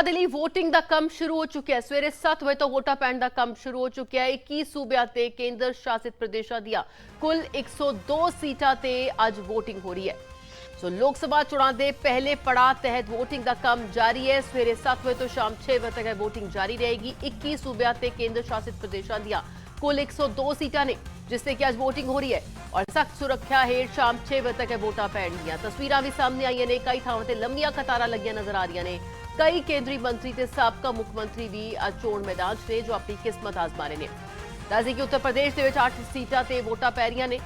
ਪੰਜਾਬ ਦੇ ਲਈ VOTING ਦਾ ਕੰਮ ਸ਼ੁਰੂ ਹੋ ਚੁੱਕਿਆ ਹੈ। ਸਵੇਰੇ 7 ਵਜੇ ਤੋਂ ਵੋਟਾਂ ਪੈਣ ਦਾ ਕੰਮ ਸ਼ੁਰੂ ਹੋ ਚੁੱਕਿਆ ਹੈ। 21 ਸੂਬਿਆਂ ਤੇ ਕੇਂਦਰ ਸ਼ਾਸਿਤ ਪ੍ਰਦੇਸ਼ਾਂ ਦੀਆਂ ਕੁੱਲ 102 ਸੀਟਾਂ ਤੇ ਅੱਜ VOTING ਹੋ ਰਹੀ ਹੈ। ਸੋ ਲੋਕ ਸਭਾ ਚੋਣਾਂ ਦੇ ਪਹਿਲੇ ਪੜਾਅ ਤਹਿਤ VOTING ਦਾ ਕੰਮ ਜਾਰੀ ਹੈ। ਸਵੇਰੇ 7 ਵਜੇ ਤੋਂ ਸ਼ਾਮ 6 ਵਜੇ ਤੱਕ VOTING ਜਾਰੀ ਰਹੇਗੀ। 21 ਸੂਬਿਆਂ ਤੇ ਕੇਂਦਰ ਸ਼ਾਸਿਤ ਪ੍ਰਦੇਸ਼ਾਂ ਦੀਆਂ ਕੁੱਲ 102 ਸੀਟਾਂ ਨੇ, ਜਿਸ ਤੇ ਕਿ ਅੱਜ VOTING ਹੋ ਰਹੀ ਹੈ। ਔਰ ਸਖਤ ਸੁਰੱਖਿਆ ਹੇਠ ਸ਼ਾਮ 6 ਵਜੇ ਤੱਕ ਇਹ ਵੋਟਾਂ ਪੈਣਗੀਆਂ। ਤਸਵੀਰਾਂ ਵੀ ਸਾਹਮਣੇ ਆਈਆਂ ਨੇ। ਕਈ ਥਾਵਾਂ ਤੇ ਲੰਮੀਆਂ ਕਤਾਰਾਂ ਲੱਗੀਆਂ ਨਜ਼ਰ ਆ ਰਹੀਆਂ ਨੇ। ਕਈ ਕੇਂਦਰੀ ਮੰਤਰੀ ਤੇ ਸਾਬਕਾ ਮੁੱਖ ਮੰਤਰੀ ਵੀ ਅੱਜ ਚੋਣ ਮੈਦਾਨ 'ਚ ਨੇ, ਜੋ ਆਪਣੀ ਕਿਸਮਤ ਆਜ਼ਮਾ ਨੇ। ਦੱਸਦੀ ਕਿ ਉੱਤਰ ਪ੍ਰਦੇਸ਼ ਦੇ ਵਿੱਚ 8 ਸੀਟਾਂ ਤੇ ਵੋਟਾਂ ਪੈ ਰਹੀਆਂ ਨੇ।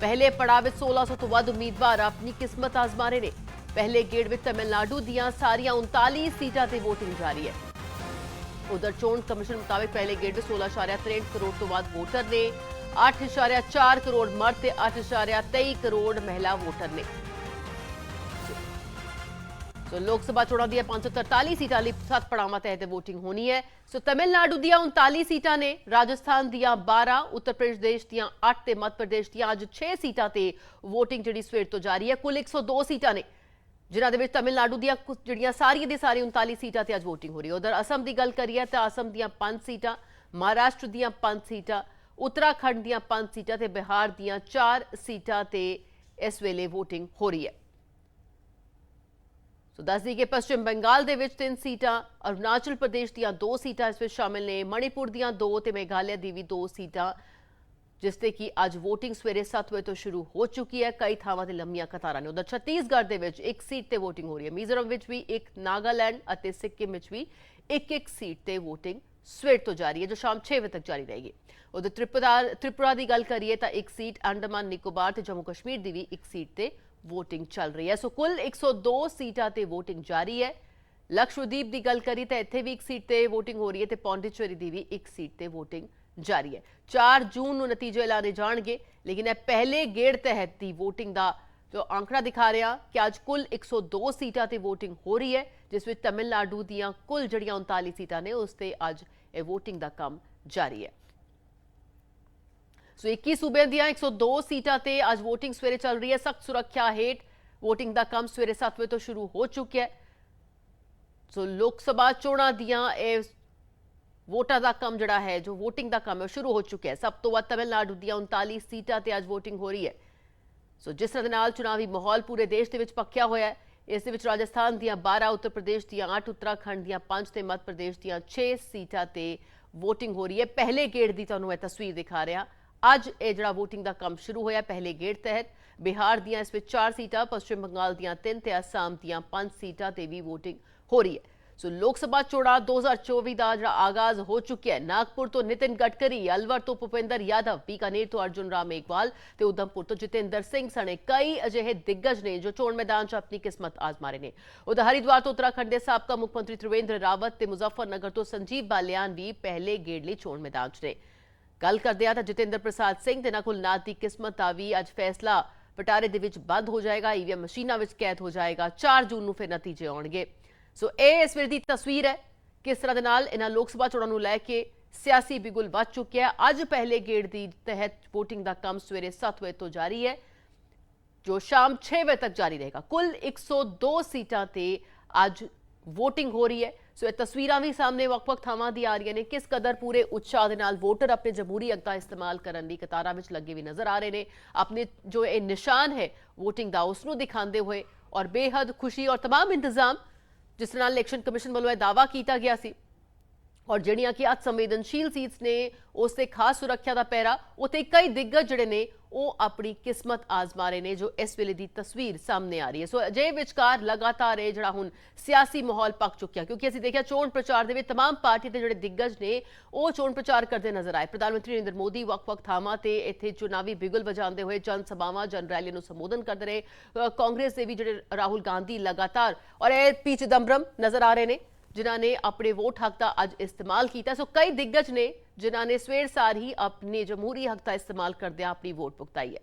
ਪਹਿਲੇ ਪੜਾਅ ਵਿੱਚ 1600 ਤੋਂ ਵੱਧ ਉਮੀਦਵਾਰ ਆਪਣੀ ਕਿਸਮਤ ਆਜ਼ਮਾ ਰਹੇ ਨੇ। ਪਹਿਲੇ ਗੇੜ ਵਿੱਚ ਤਮਿਲਨਾਡੂ ਦੀਆਂ ਸਾਰੀਆਂ 39 ਸੀਟਾਂ ਤੇ VOTING ਜਾਰੀ ਹੈ। ਉਧਰ ਚੋਣ ਕਮਿਸ਼ਨ ਮੁਤਾਬਕ ਪਹਿਲੇ ਗੇੜ ਵਿੱਚ 16.63 ਕਰੋੜ ਤੋਂ ਵੱਧ ਵੋਟਰ ਨੇ 8.4 ਕਰੋੜ ਮਰਦ ਤੇ 8.23 ਕਰੋੜ ਮਹਿਲਾ ਵੋਟਰ ਨੇ। ਸੋ ਲੋਕ ਸਭਾ ਚੋਣਾਂ ਦੀਆਂ 543 ਸੀਟਾਂ ਲਈ ਸੱਤ ਪੜਾਵਾਂ ਤਹਿਤ ਵੋਟਿੰਗ ਹੋਣੀ ਹੈ। ਸੋ ਤਮਿਲਨਾਡੂ ਦੀਆਂ 39 ਸੀਟਾਂ ਨੇ ਰਾਜਸਥਾਨ ਦੀਆਂ 12 ਉੱਤਰ ਪ੍ਰਦੇਸ਼ ਦੀਆਂ 8 ਤੇ ਮੱਧ ਪ੍ਰਦੇਸ਼ ਦੀਆਂ ਅੱਜ 6 ਸੀਟਾਂ ਤੇ ਵੋਟਿੰਗ ਜਿਹੜੀ ਸਵੇਰ ਤੋਂ ਜਾਰੀ ਹੈ। ਕੁੱਲ 102 ਸੀਟਾਂ ਨੇ, ਜਿਨ੍ਹਾਂ ਦੇ ਵਿੱਚ ਤਮਿਲਨਾਡੂ ਦੀਆਂ ਕੁਝ ਜਿਹੜੀਆਂ ਸਾਰੀਆਂ ਦੀ ਸਾਰੀ 39 ਸੀਟਾਂ ਤੇ ਅੱਜ ਵੋਟਿੰਗ ਹੋ ਰਹੀ ਹੈ। ਉਧਰ ਅਸਮ ਦੀ ਗੱਲ ਕਰੀਏ ਤਾਂ ਅਸਮ ਦੀਆਂ 5 ਸੀਟਾਂ, ਮਹਾਰਾਸ਼ਟਰ ਦੀਆਂ 5 ਸੀਟਾਂ, ਉੱਤਰਾਖੰਡ ਦੀਆਂ 5 ਸੀਟਾਂ ਤੇ ਬਿਹਾਰ ਦੀਆਂ 4 ਸੀਟਾਂ ਤੇ ਇਸ ਵੇਲੇ VOTING ਹੋ ਰਹੀ ਹੈ। ਸੋ ਦੱਸਦੀ ਕਿ ਪੱਛਮੀ ਬੰਗਾਲ ਦੇ ਵਿੱਚ ਤਿੰਨ ਸੀਟਾਂ, ਅਰੁਣਾਚਲ ਪ੍ਰਦੇਸ਼ ਦੀਆਂ ਦੋ ਸੀਟਾਂ ਇਸ ਵਿੱਚ ਸ਼ਾਮਿਲ ਨੇ, ਮਣੀਪੁਰ ਦੀਆਂ ਦੋ ਤੇ ਮੇਘਾਲਿਆ ਦੀ ਵੀ ਦੋ ਸੀਟਾਂ, ਜਿਸ ਤੇ ਕਿ ਅੱਜ VOTING ਸਵੇਰੇ 7 ਵਜੇ ਤੋਂ ਸ਼ੁਰੂ ਹੋ ਚੁੱਕੀ ਹੈ। ਕਈ ਥਾਵਾਂ ਤੇ ਲੰਮੀਆਂ ਕਤਾਰਾਂ ਨੇ। ਉਧਰ ਛੱਤੀਸਗੜ੍ਹ ਦੇ ਵਿੱਚ ਇੱਕ ਸੀਟ ਤੇ VOTING ਹੋ ਰਹੀ ਹੈ। ਮਿਜ਼ੋਰਮ ਵਿੱਚ ਵੀ ਇੱਕ, ਨਾਗਾਲੈਂਡ ਅਤੇ ਸਿੱਕਿਮ ਵਿੱਚ ਵੀ ਇੱਕ ਇੱਕ ਸੀਟ ਤੇ VOTING ਸਵੇਰ ਤੋਂ ਜਾਰੀ ਹੈ, ਜੋ ਸ਼ਾਮ 6 ਵਜੇ ਤੱਕ ਜਾਰੀ ਰਹੇਗੀ। ਉਧਰ ਤ੍ਰਿਪੁਰਾ ਤ੍ਰਿਪੁਰਾ ਦੀ ਗੱਲ ਕਰੀਏ ਤਾਂ ਇੱਕ ਸੀਟ ਅੰਡਮਾਨ, ਨਿਕੋਬਾਰ ਤੇ ਜੰਮੂ ਕਸ਼ਮੀਰ ਦੀ ਵੀ ਇੱਕ ਸੀਟ ਤੇ VOTING ਚੱਲ ਰਹੀ ਹੈ। ਸੋ ਕੁੱਲ 102 ਸੀਟਾਂ ਤੇ VOTING ਜਾਰੀ ਹੈ। ਲਕਸ਼ਦੀਪ ਦੀ ਗੱਲ ਕਰੀ ਤਾਂ ਇੱਥੇ ਵੀ ਇੱਕ ਸੀਟ ਤੇ VOTING ਹੋ ਰਹੀ ਹੈ ਤੇ ਪੌਂਡੀਚੇਰੀ ਦੀ ਵੀ ਇੱਕ ਸੀਟ ਤੇ VOTING ਜਾਰੀ ਹੈ। 4 ਜੂਨ ਨੂੰ ਨਤੀਜੇ ਐਲਾਨੇ ਜਾਣਗੇ, ਲੇਕਿਨ ਇਹ ਪਹਿਲੇ ਗੇੜ ਤਹਿਤ ਦੀ VOTING ਦਾ ਜੋ ਅੰਕੜਾ ਦਿਖਾ ਰਿਹਾ ਕਿ ਅੱਜ ਕੁੱਲ 102 ਸੀਟਾਂ ਤੇ VOTING ਹੋ ਰਹੀ ਹੈ, ਜਿਸ ਵਿੱਚ ਤਮਿਲਨਾਡੂ ਦੀਆਂ ਕੁੱਲ ਜਿਹੜੀਆਂ 39 ਸੀਟਾਂ ਨੇ, ਉਸ ਤੇ ਅੱਜ ਇਹ VOTING ਦਾ ਕੰਮ ਜਾਰੀ ਹੈ। ਸੋ 21 ਸੂਬਿਆਂ ਦੀਆਂ 102 ਸੀਟਾਂ ਤੇ ਅੱਜ VOTING ਸਵੇਰੇ ਚੱਲ ਰਹੀ ਹੈ। ਸਖਤ ਸੁਰੱਖਿਆ ਹੇਠ VOTING ਦਾ ਕੰਮ ਸਵੇਰੇ 7 ਵਜੇ ਤੋਂ ਸ਼ੁਰੂ ਹੋ ਚੁੱਕਿਆ ਹੈ। ਸੋ ਲੋਕ ਸਭਾ ਚੋਣਾਂ ਦੀਆਂ ਇਹ ਵੋਟਾਂ ਦਾ ਕੰਮ ਜਿਹੜਾ ਹੈ, ਜੋ VOTING ਦਾ ਕੰਮ ਹੈ, ਉਹ ਸ਼ੁਰੂ ਹੋ ਚੁੱਕਿਆ ਹੈ। ਸਭ ਤੋਂ ਵੱਧ ਤਮਿਲਨਾਡੂ ਦੀਆਂ 39 ਸੀਟਾਂ ਤੇ ਅੱਜ VOTING ਹੋ ਰਹੀ ਹੈ। ਸੋ ਜਿਸ ਤਰ੍ਹਾਂ ਦੇ ਨਾਲ ਚੁਣਾਵੀ ਮਾਹੌਲ ਪੂਰੇ ਦੇਸ਼ ਦੇ ਵਿੱਚ ਪੱਕਿਆ ਹੋਇਆ ਹੈ। ਇਸ ਦੇ ਵਿੱਚ ਰਾਜਸਥਾਨ ਦੀਆਂ 12 ਉੱਤਰ ਪ੍ਰਦੇਸ਼ ਦੀਆਂ 8 ਉੱਤਰਾਖੰਡ ਦੀਆਂ 5 ਤੇ ਮੱਧ ਪ੍ਰਦੇਸ਼ ਦੀਆਂ 6 ਸੀਟਾਂ ਤੇ VOTING ਹੋ ਰਹੀ ਹੈ। ਪਹਿਲੇ ਗੇੜ ਦੀ ਤੁਹਾਨੂੰ ਇਹ ਤਸਵੀਰ ਦਿਖਾ ਰਿਹਾ। ਅੱਜ ਇਹ ਜਿਹੜਾ VOTING ਦਾ ਕੰਮ ਸ਼ੁਰੂ ਹੋਇਆ ਪਹਿਲੇ ਗੇੜ ਤਹਿਤ ਬਿਹਾਰ ਦੀਆਂ ਇਸ ਵਿੱਚ 4 ਸੀਟਾਂ ਪੱਛਮੀ ਬੰਗਾਲ ਦੀਆਂ 3 ਤੇ ਅਸਾਮ ਦੀਆਂ 5 ਸੀਟਾਂ ਤੇ ਵੀ VOTING ਹੋ ਰਹੀ ਹੈ ਸੋ ਲੋਕ ਸਭਾ ਚੋਣਾਂ 2024 ਦਾ ਜਿਹੜਾ ਆਗਾਜ਼ ਹੋ ਚੁੱਕਿਆ ਹੈ ਨਾਗਪੁਰ ਤੋਂ ਨਿਤਿਨ ਗਡਕਰੀ ਅਲਵਰ ਤੋਂ ਭੁਪਿੰਦਰ ਯਾਦਵ ਬੀਕਾਨੇਰ ਤੋਂ ਅਰਜੁਨ ਰਾਮ ਮੇਘਵਾਲ ਤੇ ਉਧਮਪੁਰ ਤੋਂ ਜਿਤੇਂਦਰ ਸਿੰਘ ਸਣੇ ਕਈ ਅਜਿਹੇ ਦਿੱਗਜ ਨੇ ਜੋ ਚੋਣ ਮੈਦਾਨ 'ਚ ਆਪਣੀ ਕਿਸਮਤ ਆਜ਼ਮਾ ਰਹੇ ਨੇ ਉਧਰ ਹਰਿਦੁਆਰ ਤੋਂ ਉੱਤਰਾਖੰਡ ਦੇ ਸਾਬਕਾ ਮੁੱਖ ਮੰਤਰੀ ਤ੍ਰਿਵੇਂਦਰ ਰਾਵਤ ਤੇ ਮੁਜ਼ੱਫਰਨਗਰ ਤੋਂ ਸੰਜੀਵ ਬਾਲਿਆਨ ਵੀ ਪਹਿਲੇ ਗੇੜ ਲਈ ਚੋਣ ਮੈਦਾਨ 'ਚ ਨੇ ਗੱਲ ਕਰਦੇ ਆ ਤਾਂ ਜਤਿੰਦਰ ਪ੍ਰਸਾਦ ਸਿੰਘ ਤੇ ਨਕੁਲ ਨਾਥ ਦੀ ਕਿਸਮਤ ਦਾ ਵੀ ਅੱਜ ਫੈਸਲਾ ਪਟਾਰੇ ਦੇ ਵਿੱਚ ਬੰਦ ਹੋ ਜਾਏਗਾ ਈਵੀਐਮ ਮਸ਼ੀਨਾਂ ਵਿੱਚ ਕੈਦ ਹੋ ਜਾਏਗਾ 4 ਜੂਨ ਨੂੰ ਫਿਰ ਨਤੀਜੇ ਆਉਣਗੇ। ਸੋ ਇਹ ਇਸ ਵੇਲੇ ਦੀ ਤਸਵੀਰ ਹੈ ਕਿਸ ਤਰ੍ਹਾਂ ਦੇ ਨਾਲ ਇਹਨਾਂ ਲੋਕ ਸਭਾ ਚੋਣਾਂ ਨੂੰ ਲੈ ਕੇ ਸਿਆਸੀ ਬਿਗੁਲ ਵੱਧ ਚੁੱਕਿਆ ਅੱਜ ਪਹਿਲੇ ਗੇੜ ਦੀ ਤਹਿਤ VOTING ਦਾ ਕੰਮ ਸਵੇਰੇ 7 ਵਜੇ ਤੋਂ ਜਾਰੀ ਹੈ, ਜੋ ਸ਼ਾਮ 6 ਵਜੇ ਤੱਕ ਜਾਰੀ ਰਹੇਗਾ। ਕੁੱਲ 102 ਸੀਟਾਂ ਤੇ ਅੱਜ VOTING ਹੋ ਰਹੀ ਹੈ। ਸੋ ਇਹ ਤਸਵੀਰਾਂ ਵੀ ਸਾਹਮਣੇ ਵੱਖ-ਵੱਖ ਥਾਵਾਂ ਦੀ ਆ ਰਹੀਆਂ ਨੇ ਕਿਸ ਕਦਰ ਪੂਰੇ ਉਤਸ਼ਾਹ ਦੇ ਨਾਲ ਵੋਟਰ ਆਪਣੇ ਜਮਹੂਰੀ ਹੱਕ ਦਾ ਇਸਤੇਮਾਲ ਕਰਨ ਲਈ ਕਤਾਰਾਂ ਵਿੱਚ ਲੱਗੇ ਵੀ ਨਜ਼ਰ ਆ ਰਹੇ ਨੇ ਆਪਣੇ ਜੋ ਇਹ ਨਿਸ਼ਾਨ ਹੈ VOTING ਦਾ ਉਸ ਨੂੰ ਦਿਖਾਉਂਦੇ ਹੋਏ ਔਰ ਬੇਹੱਦ ਖੁਸ਼ੀ ਔਰ तमाम ਇੰਤਜ਼ਾਮ ਜਿਸ ਨਾਲ ਇਲੈਕਸ਼ਨ ਕਮਿਸ਼ਨ ਵੱਲੋਂ ਇਹ ਦਾਵਾ ਕੀਤਾ ਗਿਆ ਸੀ ਔਰ ਜਿਹੜੀਆਂ ਕਿ ਅਤ ਸੰਵੇਦਨਸ਼ੀਲ ਸੀਟਸ ਨੇ ਉਸ ਤੇ ਖਾਸ ਸੁਰੱਖਿਆ ਦਾ ਪਹਿਰਾ ਉਤੇ ਕਈ ਦਿੱਗਜ ਜਿਹੜੇ ਨੇ ਉਹ ਆਪਣੀ ਕਿਸਮਤ ਆਜ਼ਮਾ ਰਹੇ ਨੇ ਜੋ ਇਸ ਵੇਲੇ ਦੀ ਤਸਵੀਰ ਸਾਹਮਣੇ ਆ ਰਹੀ ਹੈ ਸੋ ਅਜੇ ਵਿਚਕਾਰ ਲਗਾਤਾਰ ਇਹ ਜਿਹੜਾ ਹੁਣ ਸਿਆਸੀ ਮਾਹੌਲ ਪੱਕ ਚੁੱਕਿਆ ਕਿਉਂਕਿ ਅਸੀਂ ਦੇਖਿਆ ਚੋਣ ਪ੍ਰਚਾਰ ਦੇ ਵਿੱਚ तमाम ਪਾਰਟੀ ਦੇ ਜਿਹੜੇ ਦਿੱਗਜ ਨੇ ਉਹ ਚੋਣ ਪ੍ਰਚਾਰ ਕਰਦੇ ਨਜ਼ਰ ਆਏ ਪ੍ਰਧਾਨ ਮੰਤਰੀ ਨਰਿੰਦਰ ਮੋਦੀ ਵੱਖ-ਵੱਖ ਥਾਵਾਂ ਤੇ ਇੱਥੇ ਚੁਣਾਵੀ ਬਿਗੁਲ ਵਜਾਉਂਦੇ ਹੋਏ ਜਨ ਸਭਾਵਾਂ ਜਨ ਰੈਲੀਆਂ ਨੂੰ ਸੰਬੋਧਨ ਕਰਦੇ ਰਹੇ ਅ, ਕਾਂਗਰਸ ਦੇ ਵੀ ਜਿਹੜੇ ਰਾਹੁਲ ਗਾਂਧੀ ਲਗਾਤਾਰ ਔਰ ਇਹ ਪੀ ਚਿਦੰਬਰਮ ਨਜ਼ਰ ਆ ਰਹੇ ਨੇ ਜਿਨ੍ਹਾਂ ਨੇ ਆਪਣੇ ਵੋਟ ਹੱਕ ਦਾ ਅੱਜ ਇਸਤੇਮਾਲ ਕੀਤਾ। ਸੋ ਕਈ ਦਿੱਗਜ ਨੇ ਜਿਨ੍ਹਾਂ ਨੇ ਸਵੇਰ ਸਾਰ ਹੀ ਆਪਣੇ ਜਮਹੂਰੀ ਹੱਕ ਦਾ ਇਸਤੇਮਾਲ ਕਰਦਿਆਂ ਆਪਣੀ ਵੋਟ ਭੁਗਤਾਈ ਹੈ।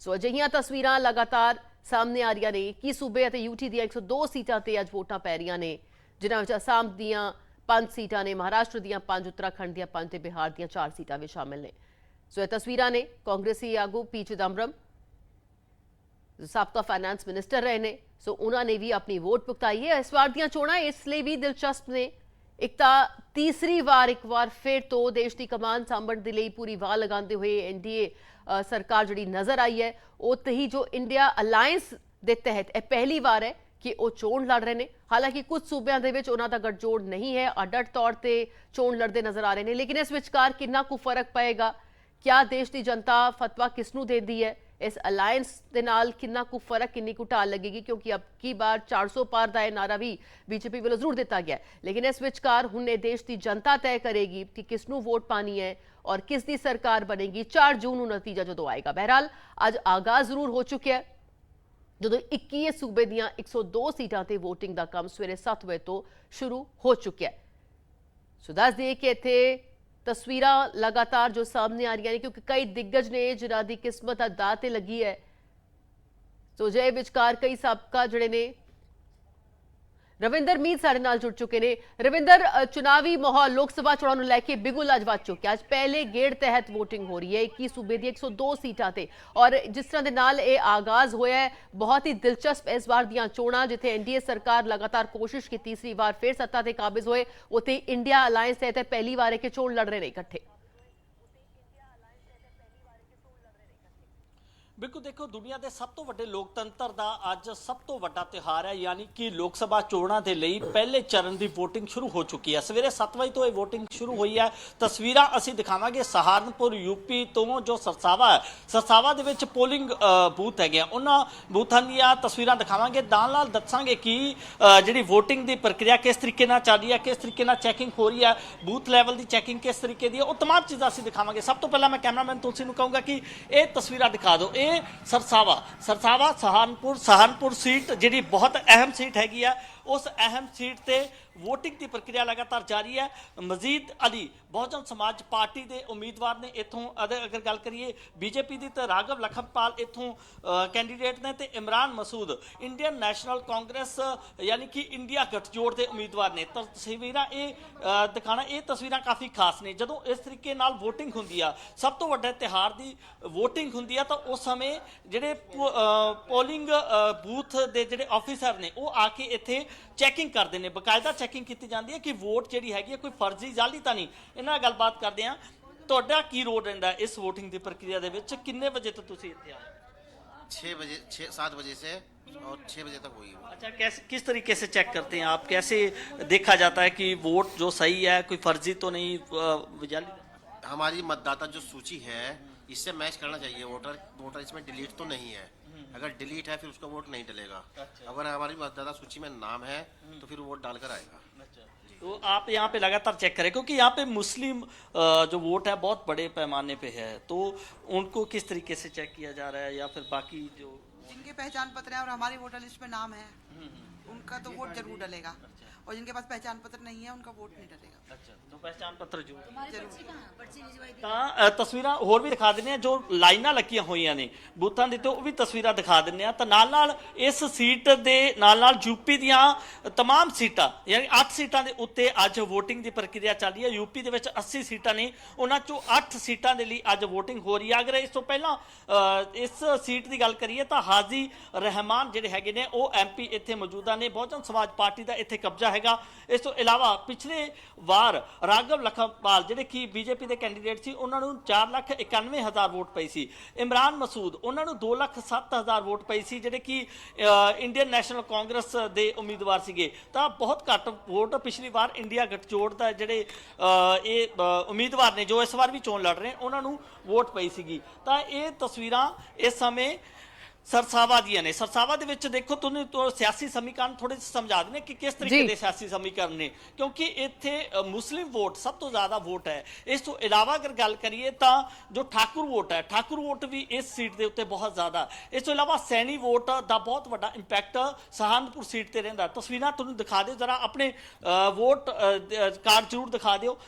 ਸੋ ਅਜਿਹੀਆਂ ਤਸਵੀਰਾਂ ਲਗਾਤਾਰ ਸਾਹਮਣੇ ਆ ਰਹੀਆਂ ਨੇ ਕਿ ਸੂਬੇ ਅਤੇ ਯੂਟੀ ਦੀਆਂ 102 ਸੀਟਾਂ ਤੇ ਅੱਜ ਵੋਟਾਂ ਪੈ ਰਹੀਆਂ ਨੇ, ਜਿਨ੍ਹਾਂ ਵਿੱਚ ਅਸਾਮ ਦੀਆਂ 5 ਸੀਟਾਂ ਨੇ, ਮਹਾਰਾਸ਼ਟਰ ਦੀਆਂ 5 ਉੱਤਰਾਖੰਡ ਦੀਆਂ 5 ਤੇ ਬਿਹਾਰ ਦੀਆਂ 4 ਸੀਟਾਂ ਵੀ ਸ਼ਾਮਿਲ ਨੇ। ਸੋ ਇਹ ਤਸਵੀਰਾਂ ਨੇ ਕਾਂਗਰਸੀ ਆਗੂ ਪੀ ਚਿਦੰਬਰਮ, ਸਾਬਕਾ ਫਾਈਨਾਂਸ ਮਿਨਿਸਟਰ ਰਹੇ ਨੇ। ਸੋ ਉਹਨਾਂ ਨੇ ਵੀ ਆਪਣੀ ਵੋਟ ਪੁਗਤਾਈ ਹੈ। ਇਸ ਵਾਰ ਦੀਆਂ ਚੋਣਾਂ ਇਸ ਲਈ ਵੀ ਦਿਲਚਸਪ ਨੇ। ਇੱਕ ਤਾਂ ਤੀਸਰੀ ਵਾਰ, ਇੱਕ ਵਾਰ ਫਿਰ ਤੋਂ ਦੇਸ਼ ਦੀ ਕਮਾਨ ਸਾਂਭਣ ਦੇ ਲਈ ਪੂਰੀ ਵਾਹ ਲਗਾਉਂਦੇ ਹੋਏ ਐਨਡੀਏ ਸਰਕਾਰ ਜਿਹੜੀ ਨਜ਼ਰ ਆਈ ਹੈ, ਉਹ ਤੇ ਹੀ ਜੋ ਇੰਡੀਆ ਅਲਾਈਅੰਸ ਦੇ ਤਹਿਤ ਇਹ ਪਹਿਲੀ ਵਾਰ ਹੈ ਕਿ ਉਹ ਚੋਣ ਲੜ ਰਹੇ ਨੇ। ਹਾਲਾਂਕਿ ਕੁਝ ਸੂਬਿਆਂ ਦੇ ਵਿੱਚ ਉਹਨਾਂ ਦਾ ਗੱਠਜੋੜ ਨਹੀਂ ਹੈ। ਅੱਡ-ਅੱਡ ਤੌਰ ਤੇ ਚੋਣ ਲੜਦੇ ਨਜ਼ਰ ਆ ਰਹੇ ਨੇ। ਲੇਕਿਨ ਇਸ ਵਿਚਕਾਰ ਕਿੰਨਾ ਕੁ ਫ਼ਰਕ ਪਏਗਾ? ਕਿਆ ਦੇਸ਼ ਦੀ ਜਨਤਾ ਫਤਵਾ ਕਿਸ ਨੂੰ ਦਿੰਦੀ ਹੈ? ਇਸ ਅਲਾਈਅੰਸ ਦੇ ਨਾਲ ਕਿੰਨਾ ਕੁ ਫ਼ਰਕ, ਕਿੰਨੀ ਕੁ ਢਾਲ ਲੱਗੇਗੀ? ਕਿਉਂਕਿ ਅਬ ਕੀ ਬਾਰ 400 ਪਾਰ ਦਾ ਇਹ ਨਾਰਾ ਵੀ ਬੀਜੇਪੀ ਵੱਲੋਂ ਜ਼ਰੂਰ ਦਿੱਤਾ ਗਿਆ ਲੇਕਿਨ ਇਸ ਵਿਚਕਾਰ ਹੁਣ ਇਹ ਦੇਸ਼ ਦੀ ਜਨਤਾ ਤੈਅ ਕਰੇਗੀ ਕਿ ਕਿਸ ਨੂੰ ਵੋਟ ਪਾਣੀ ਹੈ ਔਰ ਕਿਸ ਦੀ ਸਰਕਾਰ ਬਣੇਗੀ। 4 ਜੂਨ ਨੂੰ ਨਤੀਜਾ ਜਦੋਂ ਆਏਗਾ। ਬਹਿਰਾਲ, ਅੱਜ ਆਗਾਜ਼ ਜ਼ਰੂਰ ਹੋ ਚੁੱਕਿਆ ਹੈ। ਜਦੋਂ 21 ਸੂਬੇ ਦੀਆਂ 102 ਸੀਟਾਂ ਤੇ VOTING ਦਾ ਕੰਮ ਸਵੇਰੇ 7 ਵਜੇ ਤੋਂ ਸ਼ੁਰੂ ਹੋ ਚੁੱਕਿਆ ਹੈ। ਸੋ ਦੱਸ ਦਈਏ ਕਿ ਇੱਥੇ ਤਸਵੀਰਾਂ ਲਗਾਤਾਰ ਜੋ ਸਾਹਮਣੇ ਆ ਰਹੀਆਂ ਨੇ, ਕਿਉਂਕਿ ਕਈ ਦਿੱਗਜ ਨੇ ਜਿਨ੍ਹਾਂ ਦੀ ਕਿਸਮਤ ਆ ਦਾਅ ਤੇ ਲੱਗੀ ਹੈ। ਸੋ ਜੇ ਵਿਚਕਾਰ ਕਈ ਸਾਬਕਾ ਜਿਹੜੇ ਨੇ ਰਵਿੰਦਰ ਮੀਤ ਸਾਡੇ ਨਾਲ ਜੁੜ ਚੁੱਕੇ ਨੇ। ਰਵਿੰਦਰ ਚੁਣਾਵੀ ਮਾਹੌਲ ਲੋਕ ਸਭਾ ਚੋਣਾਂ ਨੂੰ ਲੈ ਕੇ ਬਿਗੁਲ ਅੱਜ ਵੱਜ ਚੁੱਕਿਆ। ਅੱਜ ਪਹਿਲੇ ਗੇੜ ਤਹਿਤ VOTING ਹੋ ਰਹੀ ਹੈ। 21 ਸੂਬੇ ਦੀ 102 ਸੀਟਾਂ ਤੇ। ਔਰ ਜਿਸ ਤਰ੍ਹਾਂ ਦੇ ਨਾਲ ਇਹ ਆਗਾਜ਼ ਹੋਇਆ ਹੈ, ਬਹੁਤ ਹੀ ਦਿਲਚਸਪ ਇਸ ਵਾਰ ਦੀਆਂ ਚੋਣਾਂ, ਜਿੱਥੇ ਐਨਡੀਏ ਸਰਕਾਰ ਲਗਾਤਾਰ ਕੋਸ਼ਿਸ਼ ਕੀਤੀ ਤੀਸਰੀ ਵਾਰ ਫਿਰ ਸੱਤਾ ਤੇ ਕਾਬਜ਼ ਹੋਏ। ਉੱਥੇ ਇੰਡੀਆ ਅਲਾਈਅੰਸ ਤਹਿਤ ਪਹਿਲੀ ਵਾਰ ਹੈ ਕਿ ਚੋਣ ਲੜ ਰਹੇ ਨੇ ਇਕੱਠੇ। ਬਿਲਕੁਲ ਦੇਖੋ, ਦੁਨੀਆ ਦੇ ਸਭ ਤੋਂ ਵੱਡੇ ਲੋਕਤੰਤਰ ਦਾ ਅੱਜ ਸਭ ਤੋਂ ਵੱਡਾ ਤਿਹਾਰ ਹੈ, ਯਾਨੀ ਕਿ ਲੋਕ ਸਭਾ ਚੋਣਾਂ ਦੇ ਲਈ ਪਹਿਲੇ ਚਰਨ ਦੀ VOTING ਸ਼ੁਰੂ ਹੋ ਚੁੱਕੀ ਹੈ। ਸਵੇਰੇ 7 ਵਜੇ ਤੋਂ ਇਹ VOTING ਸ਼ੁਰੂ ਹੋਈ ਹੈ। ਤਸਵੀਰਾਂ ਅਸੀਂ ਦਿਖਾਵਾਂਗੇ ਸਹਾਰਨਪੁਰ ਯੂਪੀ ਤੋਂ ਜੋ ਸਰਸਾਵਾ ਹੈ। ਸਰਸਾਵਾ ਦੇ ਵਿੱਚ ਪੋਲਿੰਗ ਬੂਥ ਹੈਗੇ ਆ। ਉਹਨਾਂ ਬੂਥਾਂ ਦੀਆਂ ਤਸਵੀਰਾਂ ਦਿਖਾਵਾਂਗੇ। ਦਾਨ ਨਾਲ ਦੱਸਾਂਗੇ ਕਿ ਜਿਹੜੀ VOTINਗ ਦੀ ਪ੍ਰਕਿਰਿਆ ਕਿਸ ਤਰੀਕੇ ਨਾਲ ਚੱਲ ਰਹੀ ਹੈ, ਕਿਸ ਤਰੀਕੇ ਨਾਲ ਚੈਕਿੰਗ ਹੋ ਰਹੀ ਹੈ ਬੂਥ ਲੈਵਲ ਦੀ ਚੈਕਿੰਗ ਕਿਸ ਤਰੀਕੇ ਦੀ ਹੈ, ਉਹ ਤਮਾਮ ਚੀਜ਼ਾਂ ਅਸੀਂ ਦਿਖਾਵਾਂਗੇ। ਸਭ ਤੋਂ ਪਹਿਲਾਂ ਮੈਂ ਕੈਮਰਾਮੈਨ ਤੁਲਸੀ ਨੂੰ ਕਹੂੰਗਾ ਕਿ ਇਹ ਤਸਵੀਰਾਂ ਦਿਖਾ ਦਿਓ। ਇਹ ਸਰਸਾਵਾ ਸਰਸਾਵਾ ਸਹਾਨਪੁਰ ਸਹਾਨਪੁਰ ਸੀਟ ਜਿਹੜੀ ਬਹੁਤ ਅਹਿਮ ਸੀਟ ਹੈਗੀ ਆ ਉਸ ਅਹਿਮ ਸੀਟ ਤੇ VOTING ਦੀ ਪ੍ਰਕਿਰਿਆ ਲਗਾਤਾਰ ਜਾਰੀ ਹੈ ਮਜ਼ੀਦ ਅਲੀ ਬਹੁਜਨ ਸਮਾਜ ਪਾਰਟੀ ਦੇ ਉਮੀਦਵਾਰ ਨੇ ਇਥੋਂ ਅਗਰ ਗੱਲ ਕਰੀਏ ਬੀਜੇਪੀ ਦੀ ਤਾਂ ਰਾਘਵ ਲਖਨਪਾਲ ਇਥੋਂ ਕੈਂਡੀਡੇਟ ਨੇ ਤੇ Imran Masood Indian National Congress ਯਾਨੀ ਕਿ ਇੰਡੀਆ ਗੱਠਜੋੜ ਦੇ ਉਮੀਦਵਾਰ ਨੇ ਤਾਂ ਤਸਵੀਰਾਂ ਇਹ ਅ, ਦਿਖਾਣਾ ਇਹ ਤਸਵੀਰਾਂ ਕਾਫੀ ਖਾਸ ਨੇ ਜਦੋਂ ਇਸ ਤਰੀਕੇ ਨਾਲ VOTING ਹੁੰਦੀ ਆ ਸਭ ਤੋਂ ਵੱਡਾ ਤਿਹਾਰ ਦੀ VOTING ਹੁੰਦੀ ਆ ਤਾਂ ਉਸ ਸਮੇਂ ਜਿਹੜੇ ਪੋਲਿੰਗ ਬੂਥ ਦੇ ਜਿਹੜੇ ਆਫੀਸਰ ਨੇ ਉਹ ਆ ਕੇ ਇੱਥੇ ਚੈਕਿੰਗ ਕਰਦੇ ਨੇ ਬਕਾਇਦਾ ਚੈਕਿੰਗ ਕੀਤੀ ਜਾਂਦੀ ਹੈ ਕਿ ਵੋਟ ਜਿਹੜੀ ਹੈਗੀ ਹੈ ਕੋਈ ਫਰਜ਼ੀ ਜਾਲੀ ਤਾਂ ਨਹੀਂ ਇਹਨਾਂ ਨਾਲ ਗੱਲਬਾਤ ਕਰਦੇ ਆ ਤੁਹਾਡਾ ਕੀ ਰੋਲ ਰਹਿੰਦਾ ਹੈ ਇਸ VOTING ਦੀ ਪ੍ਰਕਿਰਿਆ ਦੇ ਵਿੱਚ ਕਿੰਨੇ ਵਜੇ ਤੋਂ ਤੁਸੀਂ ਇੱਥੇ ਆਏ छः बजे छः सात बजे से और छः बजे तक हुई है अच्छा कैसे किस तरीके से चेक करते हैं आप कैसे देखा जाता है कि वोट जो सही है कोई फर्जी तो नहीं अ, जाली हमारी मतदाता जो सूची है इससे मैच करना चाहिए वोटर वोटर इसमें डिलीट तो नहीं है अगर डिलीट है फिर उसका वोट नहीं डलेगा। अगर हमारी मतदाता सूची में नाम है तो फिर वोट डालकर आएगा। तो आप यहाँ पे लगातार चेक करें क्योंकि यहाँ पे मुस्लिम जो वोट है बहुत बड़े पैमाने पे है। तो उनको किस तरीके से चेक किया जा रहा है या फिर बाकी जो जिनके पहचान पत्र है और हमारी वोटर लिस्ट में नाम है उनका तो वोट ज़रूर डलेगा। और जिनके पास पहचान पत्र नहीं है उनका वोट नहीं डलेगा अच्छा तो पहचान पत्र जो जरूर ਤਾਂ ਅ, ਤਸਵੀਰਾਂ ਹੋਰ ਵੀ ਦਿਖਾ ਦਿੰਦੇ ਆ ਜੋ ਲਾਈਨਾਂ ਲੱਗੀਆਂ ਹੋਈਆਂ ਨੇ ਬੂਥਾਂ ਦੇ ਤੇ ਉਹ ਵੀ ਤਸਵੀਰਾਂ ਦਿਖਾ ਦਿੰਦੇ ਆ ਤਾਂ ਨਾਲ ਨਾਲ ਇਸ ਸੀਟ ਦੇ ਨਾਲ ਨਾਲ ਯੂਪੀ ਦੀਆਂ तमाम ਸੀਟਾਂ ਯਾਨੀ 8 ਸੀਟਾਂ ਦੇ ਉੱਤੇ ਅੱਜ VOTING ਦੀ ਪ੍ਰਕਿਰਿਆ ਚੱਲ ਰਹੀ ਹੈ ਯੂਪੀ ਦੇ ਵਿੱਚ 80 ਸੀਟਾਂ ਨੇ ਉਹਨਾਂ ਚੋਂ 8 ਸੀਟਾਂ ਦੇ ਲਈ ਅੱਜ VOTING ਹੋ ਰਹੀ ਹੈ ਅਗਰ ਇਸ ਤੋਂ ਪਹਿਲਾਂ ਅ, ਇਸ ਸੀਟ ਦੀ ਗੱਲ ਕਰੀਏ ਤਾਂ ਹਾਜੀ ਰਹਿਮਾਨ ਜਿਹੜੇ ਹੈਗੇ ਨੇ ਉਹ ਐਮਪੀ ਇੱਥੇ ਮੌਜੂਦਾ ਨੇ ਬਹੁਜਨ ਸਮਾਜ ਪਾਰਟੀ ਦਾ ਇੱਥੇ ਕਬਜ਼ਾ ਹੈਗਾ ਇਸ ਤੋਂ ਇਲਾਵਾ ਪਿਛਲੇ ਵਾਰ ਰਾਘਵ ਲਖਨਪਾਲ ਜਿਹੜੇ ਕਿ ਬੀਜੇਪੀ ਦੇ ਕੈਂਡੀਡੇਟ ਸੀ, ਉਹਨਾਂ ਨੂੰ 491000 ਵੋਟ ਪਈ ਸੀ। ਇਮਰਾਨ ਮਸੂਦ, ਉਹਨਾਂ ਨੂੰ 207000 ਵੋਟ ਪਈ ਸੀ, ਜਿਹੜੇ ਕਿ ਇੰਡੀਅਨ ਨੈਸ਼ਨਲ ਕਾਂਗਰਸ ਦੇ ਉਮੀਦਵਾਰ ਸੀਗੇ। ਤਾਂ ਬਹੁਤ ਘੱਟ ਵੋਟ ਪਿਛਲੀ ਵਾਰ ਇੰਡੀਆ ਗਠਜੋੜ ਦਾ ਜਿਹੜੇ ਇਹ ਉਮੀਦਵਾਰ ਨੇ, ਜੋ ਇਸ ਵਾਰ ਵੀ ਚੋਣ ਲੜ ਰਹੇ, ਉਹਨਾਂ ਨੂੰ ਵੋਟ ਪਈ ਸੀਗੀ। ਤਾਂ ਇਹ ਤਸਵੀਰਾਂ ਇਸ ਸਮੇਂ ਸਰਸਾਵਾ ਦੀਆਂ ਨੇ। ਸਰਸਾਵਾ ਦੇ ਵਿੱਚ ਦੇਖੋ ਤੁਹਾਨੂੰ ਤੋਂ ਸਿਆਸੀ ਸਮੀਕਰਨ ਥੋੜੇ ਸਮਝਾ ਦਿੰਦੇ ਕਿ ਕਿਸ ਤਰੀਕੇ। ਦੇ ਸਿਆਸੀ ਸਮੀਕਰਨ ਨੇ। ਕਿਉਂਕਿ ਇੱਥੇ ਮੁਸਲਿਮ ਵੋਟ ਸਭ ਤੋਂ ਜ਼ਿਆਦਾ ਵੋਟ ਹੈ। ਇਸ ਤੋਂ ਇਲਾਵਾ ਅਗਰ ਗੱਲ ਕਰੀਏ ਤਾਂ ਜੋ ਠਾਕੁਰ ਵੋਟ ਹੈ ਠਾਕੁਰ ਵੋਟ ਵੀ ਇਸ ਸੀਟ ਦੇ ਉੱਤੇ ਬਹੁਤ ਜ਼ਿਆਦਾ। ਇਸ ਤੋਂ ਇਲਾਵਾ ਸੈਣੀ ਵੋਟ ਦਾ ਬਹੁਤ ਵੱਡਾ ਇੰਪੈਕਟ ਸਹਾਰਨਪੁਰ ਸੀਟ ਤੇ ਰਹਿੰਦਾ। ਤਸਵੀਰਾਂ ਤੁਹਾਨੂੰ ਦਿਖਾ ਦਿਓ ਜਰਾ ਆਪਣੇ ਵੋਟ ਕਾਰਡ ਜ਼ਰੂਰ ਦਿਖਾ ਦਿਓ।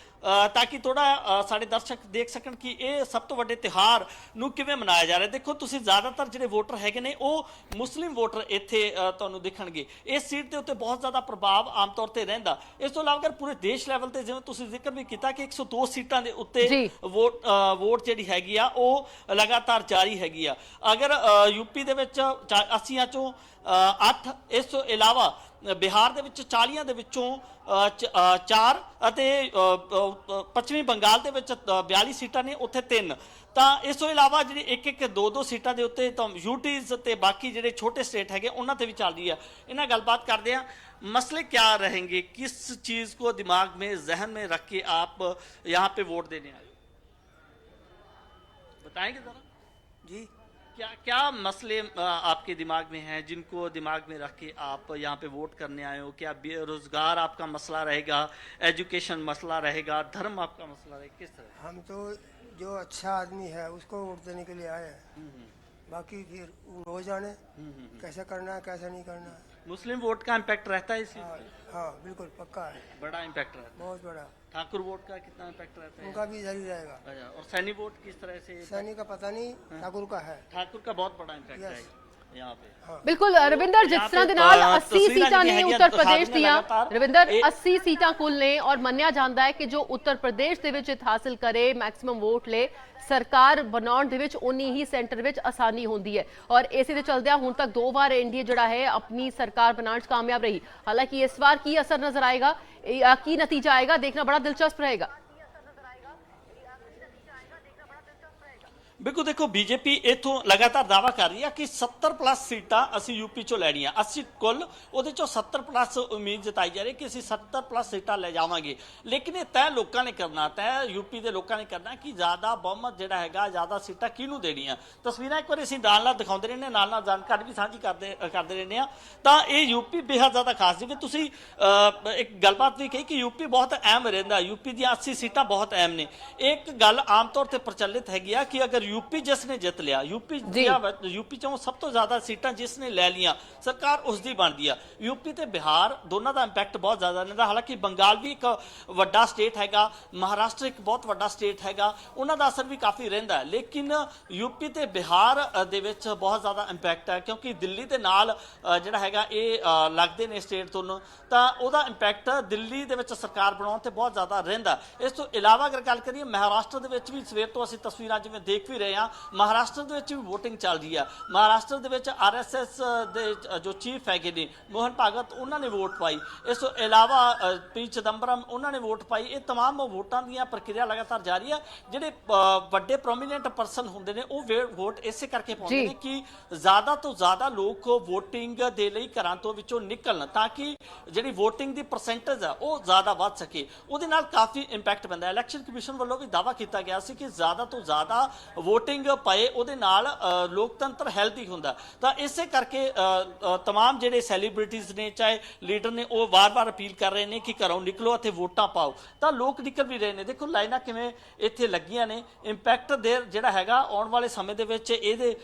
ਤਾਂ ਕਿ ਥੋੜਾ ਸਾਡੇ ਦਰਸ਼ਕ ਦੇਖ ਸਕਣ ਕਿ ਇਹ ਸਭ ਤੋਂ ਵੱਡੇ ਤਿਹਾਰ ਨੂੰ ਕਿਵੇਂ ਮਨਾਇਆ ਜਾ ਰਿਹਾ। ਦੇਖੋ ਤੁਸੀਂ ਜ਼ਿਆਦਾਤਰ ਜਿਹੜੇ ਵੋਟਰ ਹੈਗੇ ਨੇ ਉਹ ਮੁਸਲਿਮ ਵੋਟਰ ਇੱਥੇ ਤੁਹਾਨੂੰ ਦਿਖਣਗੇ। ਇਸ ਸੀਟ ਦੇ ਉੱਤੇ ਬਹੁਤ ਜ਼ਿਆਦਾ ਪ੍ਰਭਾਵ ਆਮ ਤੌਰ ਤੇ ਰਹਿੰਦਾ। ਇਸ ਤੋਂ ਇਲਾਵਾ ਪੂਰੇ ਦੇਸ਼ ਲੈਵਲ ਤੇ ਜਿਵੇਂ ਤੁਸੀਂ ਜ਼ਿਕਰ ਵੀ ਕੀਤਾ ਕਿ 102 ਸੀਟਾਂ ਦੇ ਉੱਤੇ। ਵੋਟ ਵੋਟ ਜਿਹੜੀ ਹੈਗੀ ਆ ਉਹ ਲਗਾਤਾਰ ਜਾਰੀ ਹੈਗੀ ਆ। ਅਗਰ ਯੂਪੀ ਦੇ ਵਿੱਚ 80 ਚੋਂ 8 ਇਸ ਤੋਂ ਇਲਾਵਾ ਅ, ਬਿਹਾਰ ਦੇ ਵਿੱਚ 40 ਦੇ ਵਿੱਚੋਂ 4 ਅਤੇ ਅ, ਅ, ਪੱਛਮੀ ਬੰਗਾਲ ਦੇ ਵਿੱਚ ਅ, 42 ਸੀਟਾਂ ਨੇ ਉੱਥੇ 3 ਤਾਂ ਇਸ ਤੋਂ ਇਲਾਵਾ ਜਿਹੜੀ ਇੱਕ ਇੱਕ ਦੋ ਦੋ ਸੀਟਾਂ ਦੇ ਉੱਤੇ ਤਾਂ ਯੂਟੀਜ਼ ਤੇ ਬਾਕੀ ਜਿਹੜੇ ਛੋਟੇ ਸਟੇਟ ਹੈਗੇ ਉਹਨਾਂ ਤੇ ਵੀ ਚੱਲ ਰਹੀ ਹੈ ਇਹਨਾਂ ਗੱਲਬਾਤ ਕਰਦੇ ਆ मसले क्या रहेंगे किस चीज को दिमाग में जहन में रख के आप यहाँ पे वोट देने आए बताएंगे जरा जी क्या क्या मसले आपके दिमाग में हैं जिनको दिमाग में रख के आप यहाँ पे वोट करने आए हो? क्या बेरोजगार आपका मसला रहेगा? एजुकेशन मसला रहेगा? धर्म आपका मसला रहेगा? किस तरह? हम तो जो अच्छा आदमी है उसको वोट देने के लिए आए हैं। बाकी फिर वो जाने कैसे करना है कैसे नहीं करना है। मुस्लिम वोट का इम्पैक्ट रहता है इसी हाँ हाँ बिल्कुल पक्का है। बड़ा इम्पैक्ट रहता है। बहुत बड़ा। ठाकुर वोट का कितना इम्पैक्ट रहता है? उनका भी जारी रहेगा। अच्छा और सैनी वोट किस तरह से? सैनी का पता नहीं ठाकुर का है। ठाकुर का बहुत बड़ा इम्पैक्ट Yes. ਬਿਲਕੁਲ ਰਵਿੰਦਰ ਜਿਸ ਤਰ੍ਹਾਂ ਦੇ ਨਾਲ 80 ਸੀਟਾਂ ਨੇ ਉੱਤਰ ਪ੍ਰਦੇਸ਼ ਦੀਆਂ ਰਵਿੰਦਰ 80 ਸੀਟਾਂ ਕੁੱਲ ਨੇ ਔਰ ਮੰਨਿਆ ਜਾਂਦਾ ਹੈ ਕਿ ਜੋ ਉੱਤਰ ਪ੍ਰਦੇਸ਼ ਦੇ ਵਿੱਚ ਜਿੱਤ ਹਾਸਲ ਕਰੇ ਮੈਕਸਿਮਮ ਵੋਟ ਲੈ ਸਰਕਾਰ ਬਣਾਉਣ ਦੇ ਵਿੱਚ ਉਨੀ ਹੀ ਸੈਂਟਰ ਵਿੱਚ ਆਸਾਨੀ ਹੁੰਦੀ ਹੈ ਔਰ ਇਸੇ ਦੇ ਚਲਦਿਆਂ ਹੁਣ ਤੱਕ ਦੋ ਵਾਰ ਐਨਡੀਏ ਜਿਹੜਾ ਹੈ ਆਪਣੀ ਸਰਕਾਰ ਬਣਾਉਣ 'ਚ ਕਾਮਯਾਬ ਰਹੀ ਹਾਲਾਂਕਿ ਇਸ ਵਾਰ ਕੀ ਅਸਰ ਨਜ਼ਰ ਆਏਗਾ ਕੀ ਨਤੀਜਾ ਆਏਗਾ ਦੇਖਣਾ ਬੜਾ ਦਿਲਚਸਪ ਰਹੇਗਾ ਬਿਲਕੁਲ ਦੇਖੋ ਬੀਜੇਪੀ ਇਥੋਂ ਲਗਾਤਾਰ ਦਾਵਾ ਕਰ ਰਹੀ ਹੈ ਕਿ 70 ਪਲੱਸ ਸੀਟਾਂ ਅਸੀਂ ਯੂਪੀ ਚੋਂ ਲੈਣੀਆਂ। ਅਸੀਂ ਕੁੱਲ ਉਹਦੇ ਚੋਂ 70 ਪਲੱਸ ਉਮੀਦ ਜਤਾਈ ਜਾ ਰਹੀ ਕਿ ਅਸੀਂ 70 ਪਲੱਸ ਸੀਟਾਂ ਲੈ ਜਾਵਾਂਗੇ। ਲੇਕਿਨ ਇਹ ਤੈਅ ਲੋਕਾਂ ਨੇ ਕਰਨਾ ਤੈਅ ਯੂਪੀ ਦੇ ਲੋਕਾਂ ਨੇ ਕਰਨਾ ਕਿ ਜ਼ਿਆਦਾ ਬਹੁਮਤ ਜਿਹੜਾ ਹੈਗਾ ਜ਼ਿਆਦਾ ਸੀਟਾਂ ਕਿਹਨੂੰ ਦੇਣੀਆਂ। ਤਸਵੀਰਾਂ ਇੱਕ ਵਾਰੀ ਅਸੀਂ ਨਾਲ ਨਾਲ ਦਿਖਾਉਂਦੇ ਰਹਿੰਦੇ ਹਾਂ, ਨਾਲ ਨਾਲ ਜਾਣਕਾਰੀ ਵੀ ਸਾਂਝੀ ਕਰਦੇ ਕਰਦੇ ਰਹਿੰਦੇ ਆ ਤਾਂ ਇਹ ਯੂਪੀ ਬੇਹੱਦ ਜ਼ਿਆਦਾ ਖਾਸ ਜਿਵੇਂ ਤੁਸੀਂ ਇੱਕ ਗੱਲਬਾਤ ਵੀ ਕਹੀ ਕਿ ਯੂਪੀ ਬਹੁਤ ਅਹਿਮ ਰਹਿੰਦਾ। ਯੂਪੀ ਦੀਆਂ 80 ਸੀਟਾਂ ਬਹੁਤ ਅਹਿਮ ਨੇ। ਇੱਕ ਗੱਲ ਆਮ ਤੌਰ ਤੇ ਪ੍ਰਚਲਿਤ ਹੈਗੀ ਆ ਕਿ ਅਗਰ ਯੂਪੀ ਜਿਸ ਨੇ ਜਿੱਤ ਲਿਆ ਯੂਪੀ ਦੀਆਂ ਯੂਪੀ ਚੋਂ ਸਭ ਤੋਂ ਜ਼ਿਆਦਾ ਸੀਟਾਂ ਜਿਸ ਨੇ ਲੈ ਲੀਆਂ ਸਰਕਾਰ ਉਸ ਦੀ ਬਣਦੀ ਆ। ਯੂਪੀ ਤੇ ਬਿਹਾਰ ਦੋਨਾਂ ਦਾ ਇੰਪੈਕਟ ਬਹੁਤ ਜ਼ਿਆਦਾ ਰਹਿੰਦਾ ਹਾਲਾਂਕਿ ਬੰਗਾਲ ਵੀ ਇੱਕ ਵੱਡਾ ਸਟੇਟ ਹੈਗਾ ਮਹਾਰਾਸ਼ਟਰ ਇੱਕ ਬਹੁਤ ਵੱਡਾ ਸਟੇਟ ਹੈਗਾ ਉਹਨਾਂ ਦਾ ਅਸਰ ਵੀ ਕਾਫੀ ਰਹਿੰਦਾ ਲੇਕਿਨ ਯੂਪੀ ਤੇ ਬਿਹਾਰ ਦੇ ਵਿੱਚ ਬਹੁਤ ਜ਼ਿਆਦਾ ਇੰਪੈਕਟ ਹੈ ਕਿਉਂਕਿ ਦਿੱਲੀ ਦੇ ਨਾਲ ਜਿਹੜਾ ਹੈਗਾ ਇਹ ਲੱਗਦੇ ਨੇ ਸਟੇਟ ਤੋਂ ਤਾਂ ਉਹਦਾ ਇੰਪੈਕਟ ਦਿੱਲੀ ਦੇ ਵਿੱਚ ਸਰਕਾਰ ਬਣਾਉਣ ਤੇ ਬਹੁਤ ਜ਼ਿਆਦਾ ਰਹਿੰਦਾ ਇਸ ਤੋਂ ਇਲਾਵਾ ਅਗਰ ਗੱਲ ਕਰੀਏ ਮਹਾਰਾਸ਼ਟਰ ਦੇ ਵਿੱਚ ਵੀ ਸਵੇਰ ਤੋਂ ਅਸੀਂ ਤਸਵੀਰਾਂ ਜਿਵੇਂ ਦੇਖ ਵੀ ਰਹੇ ਹਾਂ ਮਹਾਰਾਸ਼ਟਰ ਦੇ ਵਿੱਚ ਵੀ VOTING ਚੱਲ ਰਹੀ ਆ ਮਹਾਰਾਸ਼ਟਰ ਦੇ ਵਿੱਚ ਆਰਐਸਐਸ ਦੇ ਜ- ਜੋ ਚੀਫ ਹੈਗੇ ਨੇ ਮੋਹਨ ਭਾਗਤ ਉਹਨਾਂ ਨੇ ਵੋਟ ਪਾਈ ਇਸ ਤੋਂ ਇਲਾਵਾ ਅ, ਪੀ ਚਦੰਬਰਮ ਉਹਨਾਂ ਨੇ ਵੋਟ ਪਾਈ ਇਹ तमाम ਵੋਟਾਂ ਦੀਆਂ ਪ੍ਰਕਿਰਿਆ ਲਗਾਤਾਰ ਜਾਰੀ ਆ ਜਿਹੜੇ ਅ, ਵੱਡੇ ਪ੍ਰੋਮੀਨੈਂਟ ਪਰਸਨ ਹੁੰਦੇ ਨੇ ਉਹ ਵੇ- ਵੋਟ ਇਸੇ ਕਰਕੇ ਪਾਉਂਦੇ ਜੀ। ਨੇ ਕਿ ਜ਼ਿਆਦਾ ਤੋਂ ਜ਼ਿਆਦਾ ਲੋਕ VOTING ਦੇ ਲਈ ਘਰਾਂ ਤੋਂ ਵਿੱਚੋਂ ਨਿਕਲਣ ਤਾਂ ਕਿ ਜਿਹੜੀ VOTING ਦੀ ਪਰਸੈਂਟੇਜ ਆ ਉਹ ਜ਼ਿਆਦਾ ਵੱਧ ਸਕੇ ਉਹਦੇ ਨਾਲ ਕਾਫੀ ਇੰਪੈਕਟ ਪੈਂਦਾ ਹੈ ਇਲੈਕਸ਼ਨ ਕਮਿਸ਼ਨ ਵੱਲੋਂ ਵੀ ਦਾਵਾ ਕੀਤਾ ਗਿਆ ਸੀ ਕਿ ਜ਼ਿਆਦਾ ਤੋਂ ਜ਼ਿਆਦਾ VOTING ਪਏ ਉਹਦੇ ਨਾਲ ਅ, ਲੋਕਤੰਤਰ ਹੈਲਦੀ ਹੁੰਦਾ ਤਾਂ ਇਸੇ ਕਰਕੇ ਅ, ਅ, तमाम ਜਿਹੜੇ ਸੈਲੀਬ੍ਰਿਟੀਜ਼ ਨੇ ਚਾਹੇ ਲੀਡਰ ਨੇ ਉਹ ਵਾਰ-ਵਾਰ ਅਪੀਲ ਕਰ ਰਹੇ ਨੇ ਕਿ ਘਰੋਂ ਨਿਕਲੋ ਅਤੇ ਵੋਟਾਂ ਪਾਓ ਤਾਂ ਲੋਕ ਨਿਕਲ ਵੀ ਰਹੇ ਨੇ ਦੇਖੋ ਲਾਈਨਾਂ ਕਿਵੇਂ ਇੱਥੇ ਲੱਗੀਆਂ ਨੇ ਇੰਪੈਕਟ ਦੇ ਜਿਹੜਾ ਹੈਗਾ ਆਉਣ ਵਾਲੇ ਸਮੇਂ ਦੇ ਵਿੱਚ ਇਹਦੇ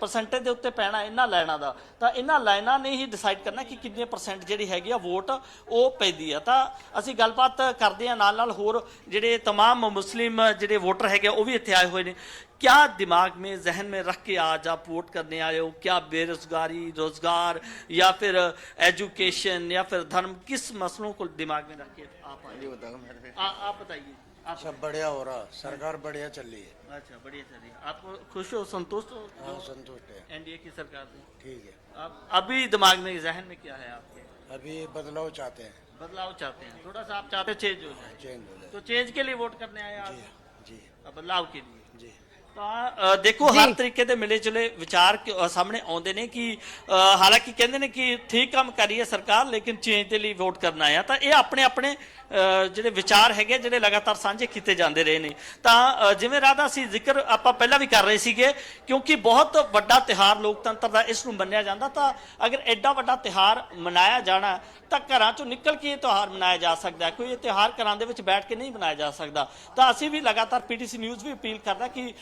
ਪਰਸੈਂਟੇਜ ਦੇ ਉੱਤੇ ਪੈਣਾ ਇਹਨਾਂ ਲਾਈਨਾਂ ਦਾ ਤਾਂ ਇਹਨਾਂ ਲਾਈਨਾਂ ਨੇ ਹੀ ਡਿਸਾਈਡ ਕਰਨਾ ਕਿ ਕਿੰਨੇ ਪਰਸੈਂਟ ਜਿਹੜੀ ਹੈਗੀ ਆ ਵੋਟ ਉਹ ਪੈਂਦੀ ਆ ਤਾਂ ਅਸੀਂ ਗੱਲਬਾਤ ਕਰਦੇ ਆ ਨਾਲ ਨਾਲ ਹੋਰ ਜਿਹੜੇ तमाम मुस्लिम ਜਿਹੜੇ ਵੋਟਰ ਹੈਗੇ ਆ, ਉਹ ਵੀ ਇੱਥੇ ਆਏ ਹੋਏ ਨੇ क्या दिमाग में जहन में रख के आज आप वोट करने आए हो? क्या बेरोजगारी रोज़गार या फिर एजुकेशन या फिर धर्म किस मसलों को दिमाग में रख के आप आए बताओ आप बताइए। अच्छा बढ़िया हो रहा। सरकार बढ़िया चल रही है। अच्छा बढ़िया चल रही है। आपको खुश हो संतुष्ट हो? हाँ, संतुष्ट है। एनडीए की सरकार से? ठीक है। आप अभी दिमाग में जहन में क्या है आपके? अभी बदलाव चाहते हैं। बदलाव चाहते हैं। थोड़ा सा आप चाहते चेंज हो जाए। हाँ, चेंज हो जाए। तो चेंज के लिए वोट करने आए आप? जी, जी। बदलाव के लिए। ਤਾਂ ਦੇਖੋ ਹਰ ਤਰੀਕੇ ਦੇ ਮਿਲੇ ਜੁਲੇ ਵਿਚਾਰ ਸਾਹਮਣੇ ਆਉਂਦੇ ਨੇ ਕਿ ਹਾਲਾਂਕਿ ਕਹਿੰਦੇ ਨੇ ਕਿ ਠੀਕ ਕੰਮ ਕਰ ਰਹੀ ਹੈ ਸਰਕਾਰ ਲੇਕਿਨ ਚੇਂਜ ਦੇ ਲਈ ਵੋਟ ਕਰਨਾ ਆ। ਤਾਂ ਇਹ ਆਪਣੇ ਆਪਣੇ ਜਿਹੜੇ ਵਿਚਾਰ ਹੈਗੇ ਜਿਹੜੇ ਲਗਾਤਾਰ ਸਾਂਝੇ ਕੀਤੇ ਜਾਂਦੇ ਰਹੇ ਨੇ। ਤਾਂ ਜਿਵੇਂ ਰਾਧਾ ਸੀ ਜ਼ਿਕਰ ਆਪਾਂ ਪਹਿਲਾਂ ਵੀ ਕਰ ਰਹੇ ਸੀਗੇ ਕਿਉਂਕਿ ਬਹੁਤ ਵੱਡਾ ਤਿਹਾਰ ਲੋਕਤੰਤਰ ਦਾ ਇਸ ਨੂੰ ਮੰਨਿਆ ਜਾਂਦਾ। ਤਾਂ ਅਗਰ ਐਡਾ ਵੱਡਾ ਤਿਹਾਰ ਮਨਾਇਆ ਜਾਣਾ ਤਾਂ ਘਰਾਂ ਚੋਂ ਨਿਕਲ ਕੇ ਇਹ ਤਿਉਹਾਰ ਮਨਾਇਆ ਜਾ ਸਕਦਾ। ਕੋਈ ਇਹ ਤਿਉਹਾਰ ਘਰਾਂ ਦੇ ਵਿੱਚ ਬੈਠ ਕੇ ਨਹੀਂ ਮਨਾਇਆ ਜਾ ਸਕਦਾ। ਤਾਂ ਅਸੀਂ ਵੀ ਲਗਾਤਾਰ ਪੀਟੀਸੀ ਨਿਊਜ਼ ਵੀ ਅਪੀਲ ਕਰਦਾ ਕਿ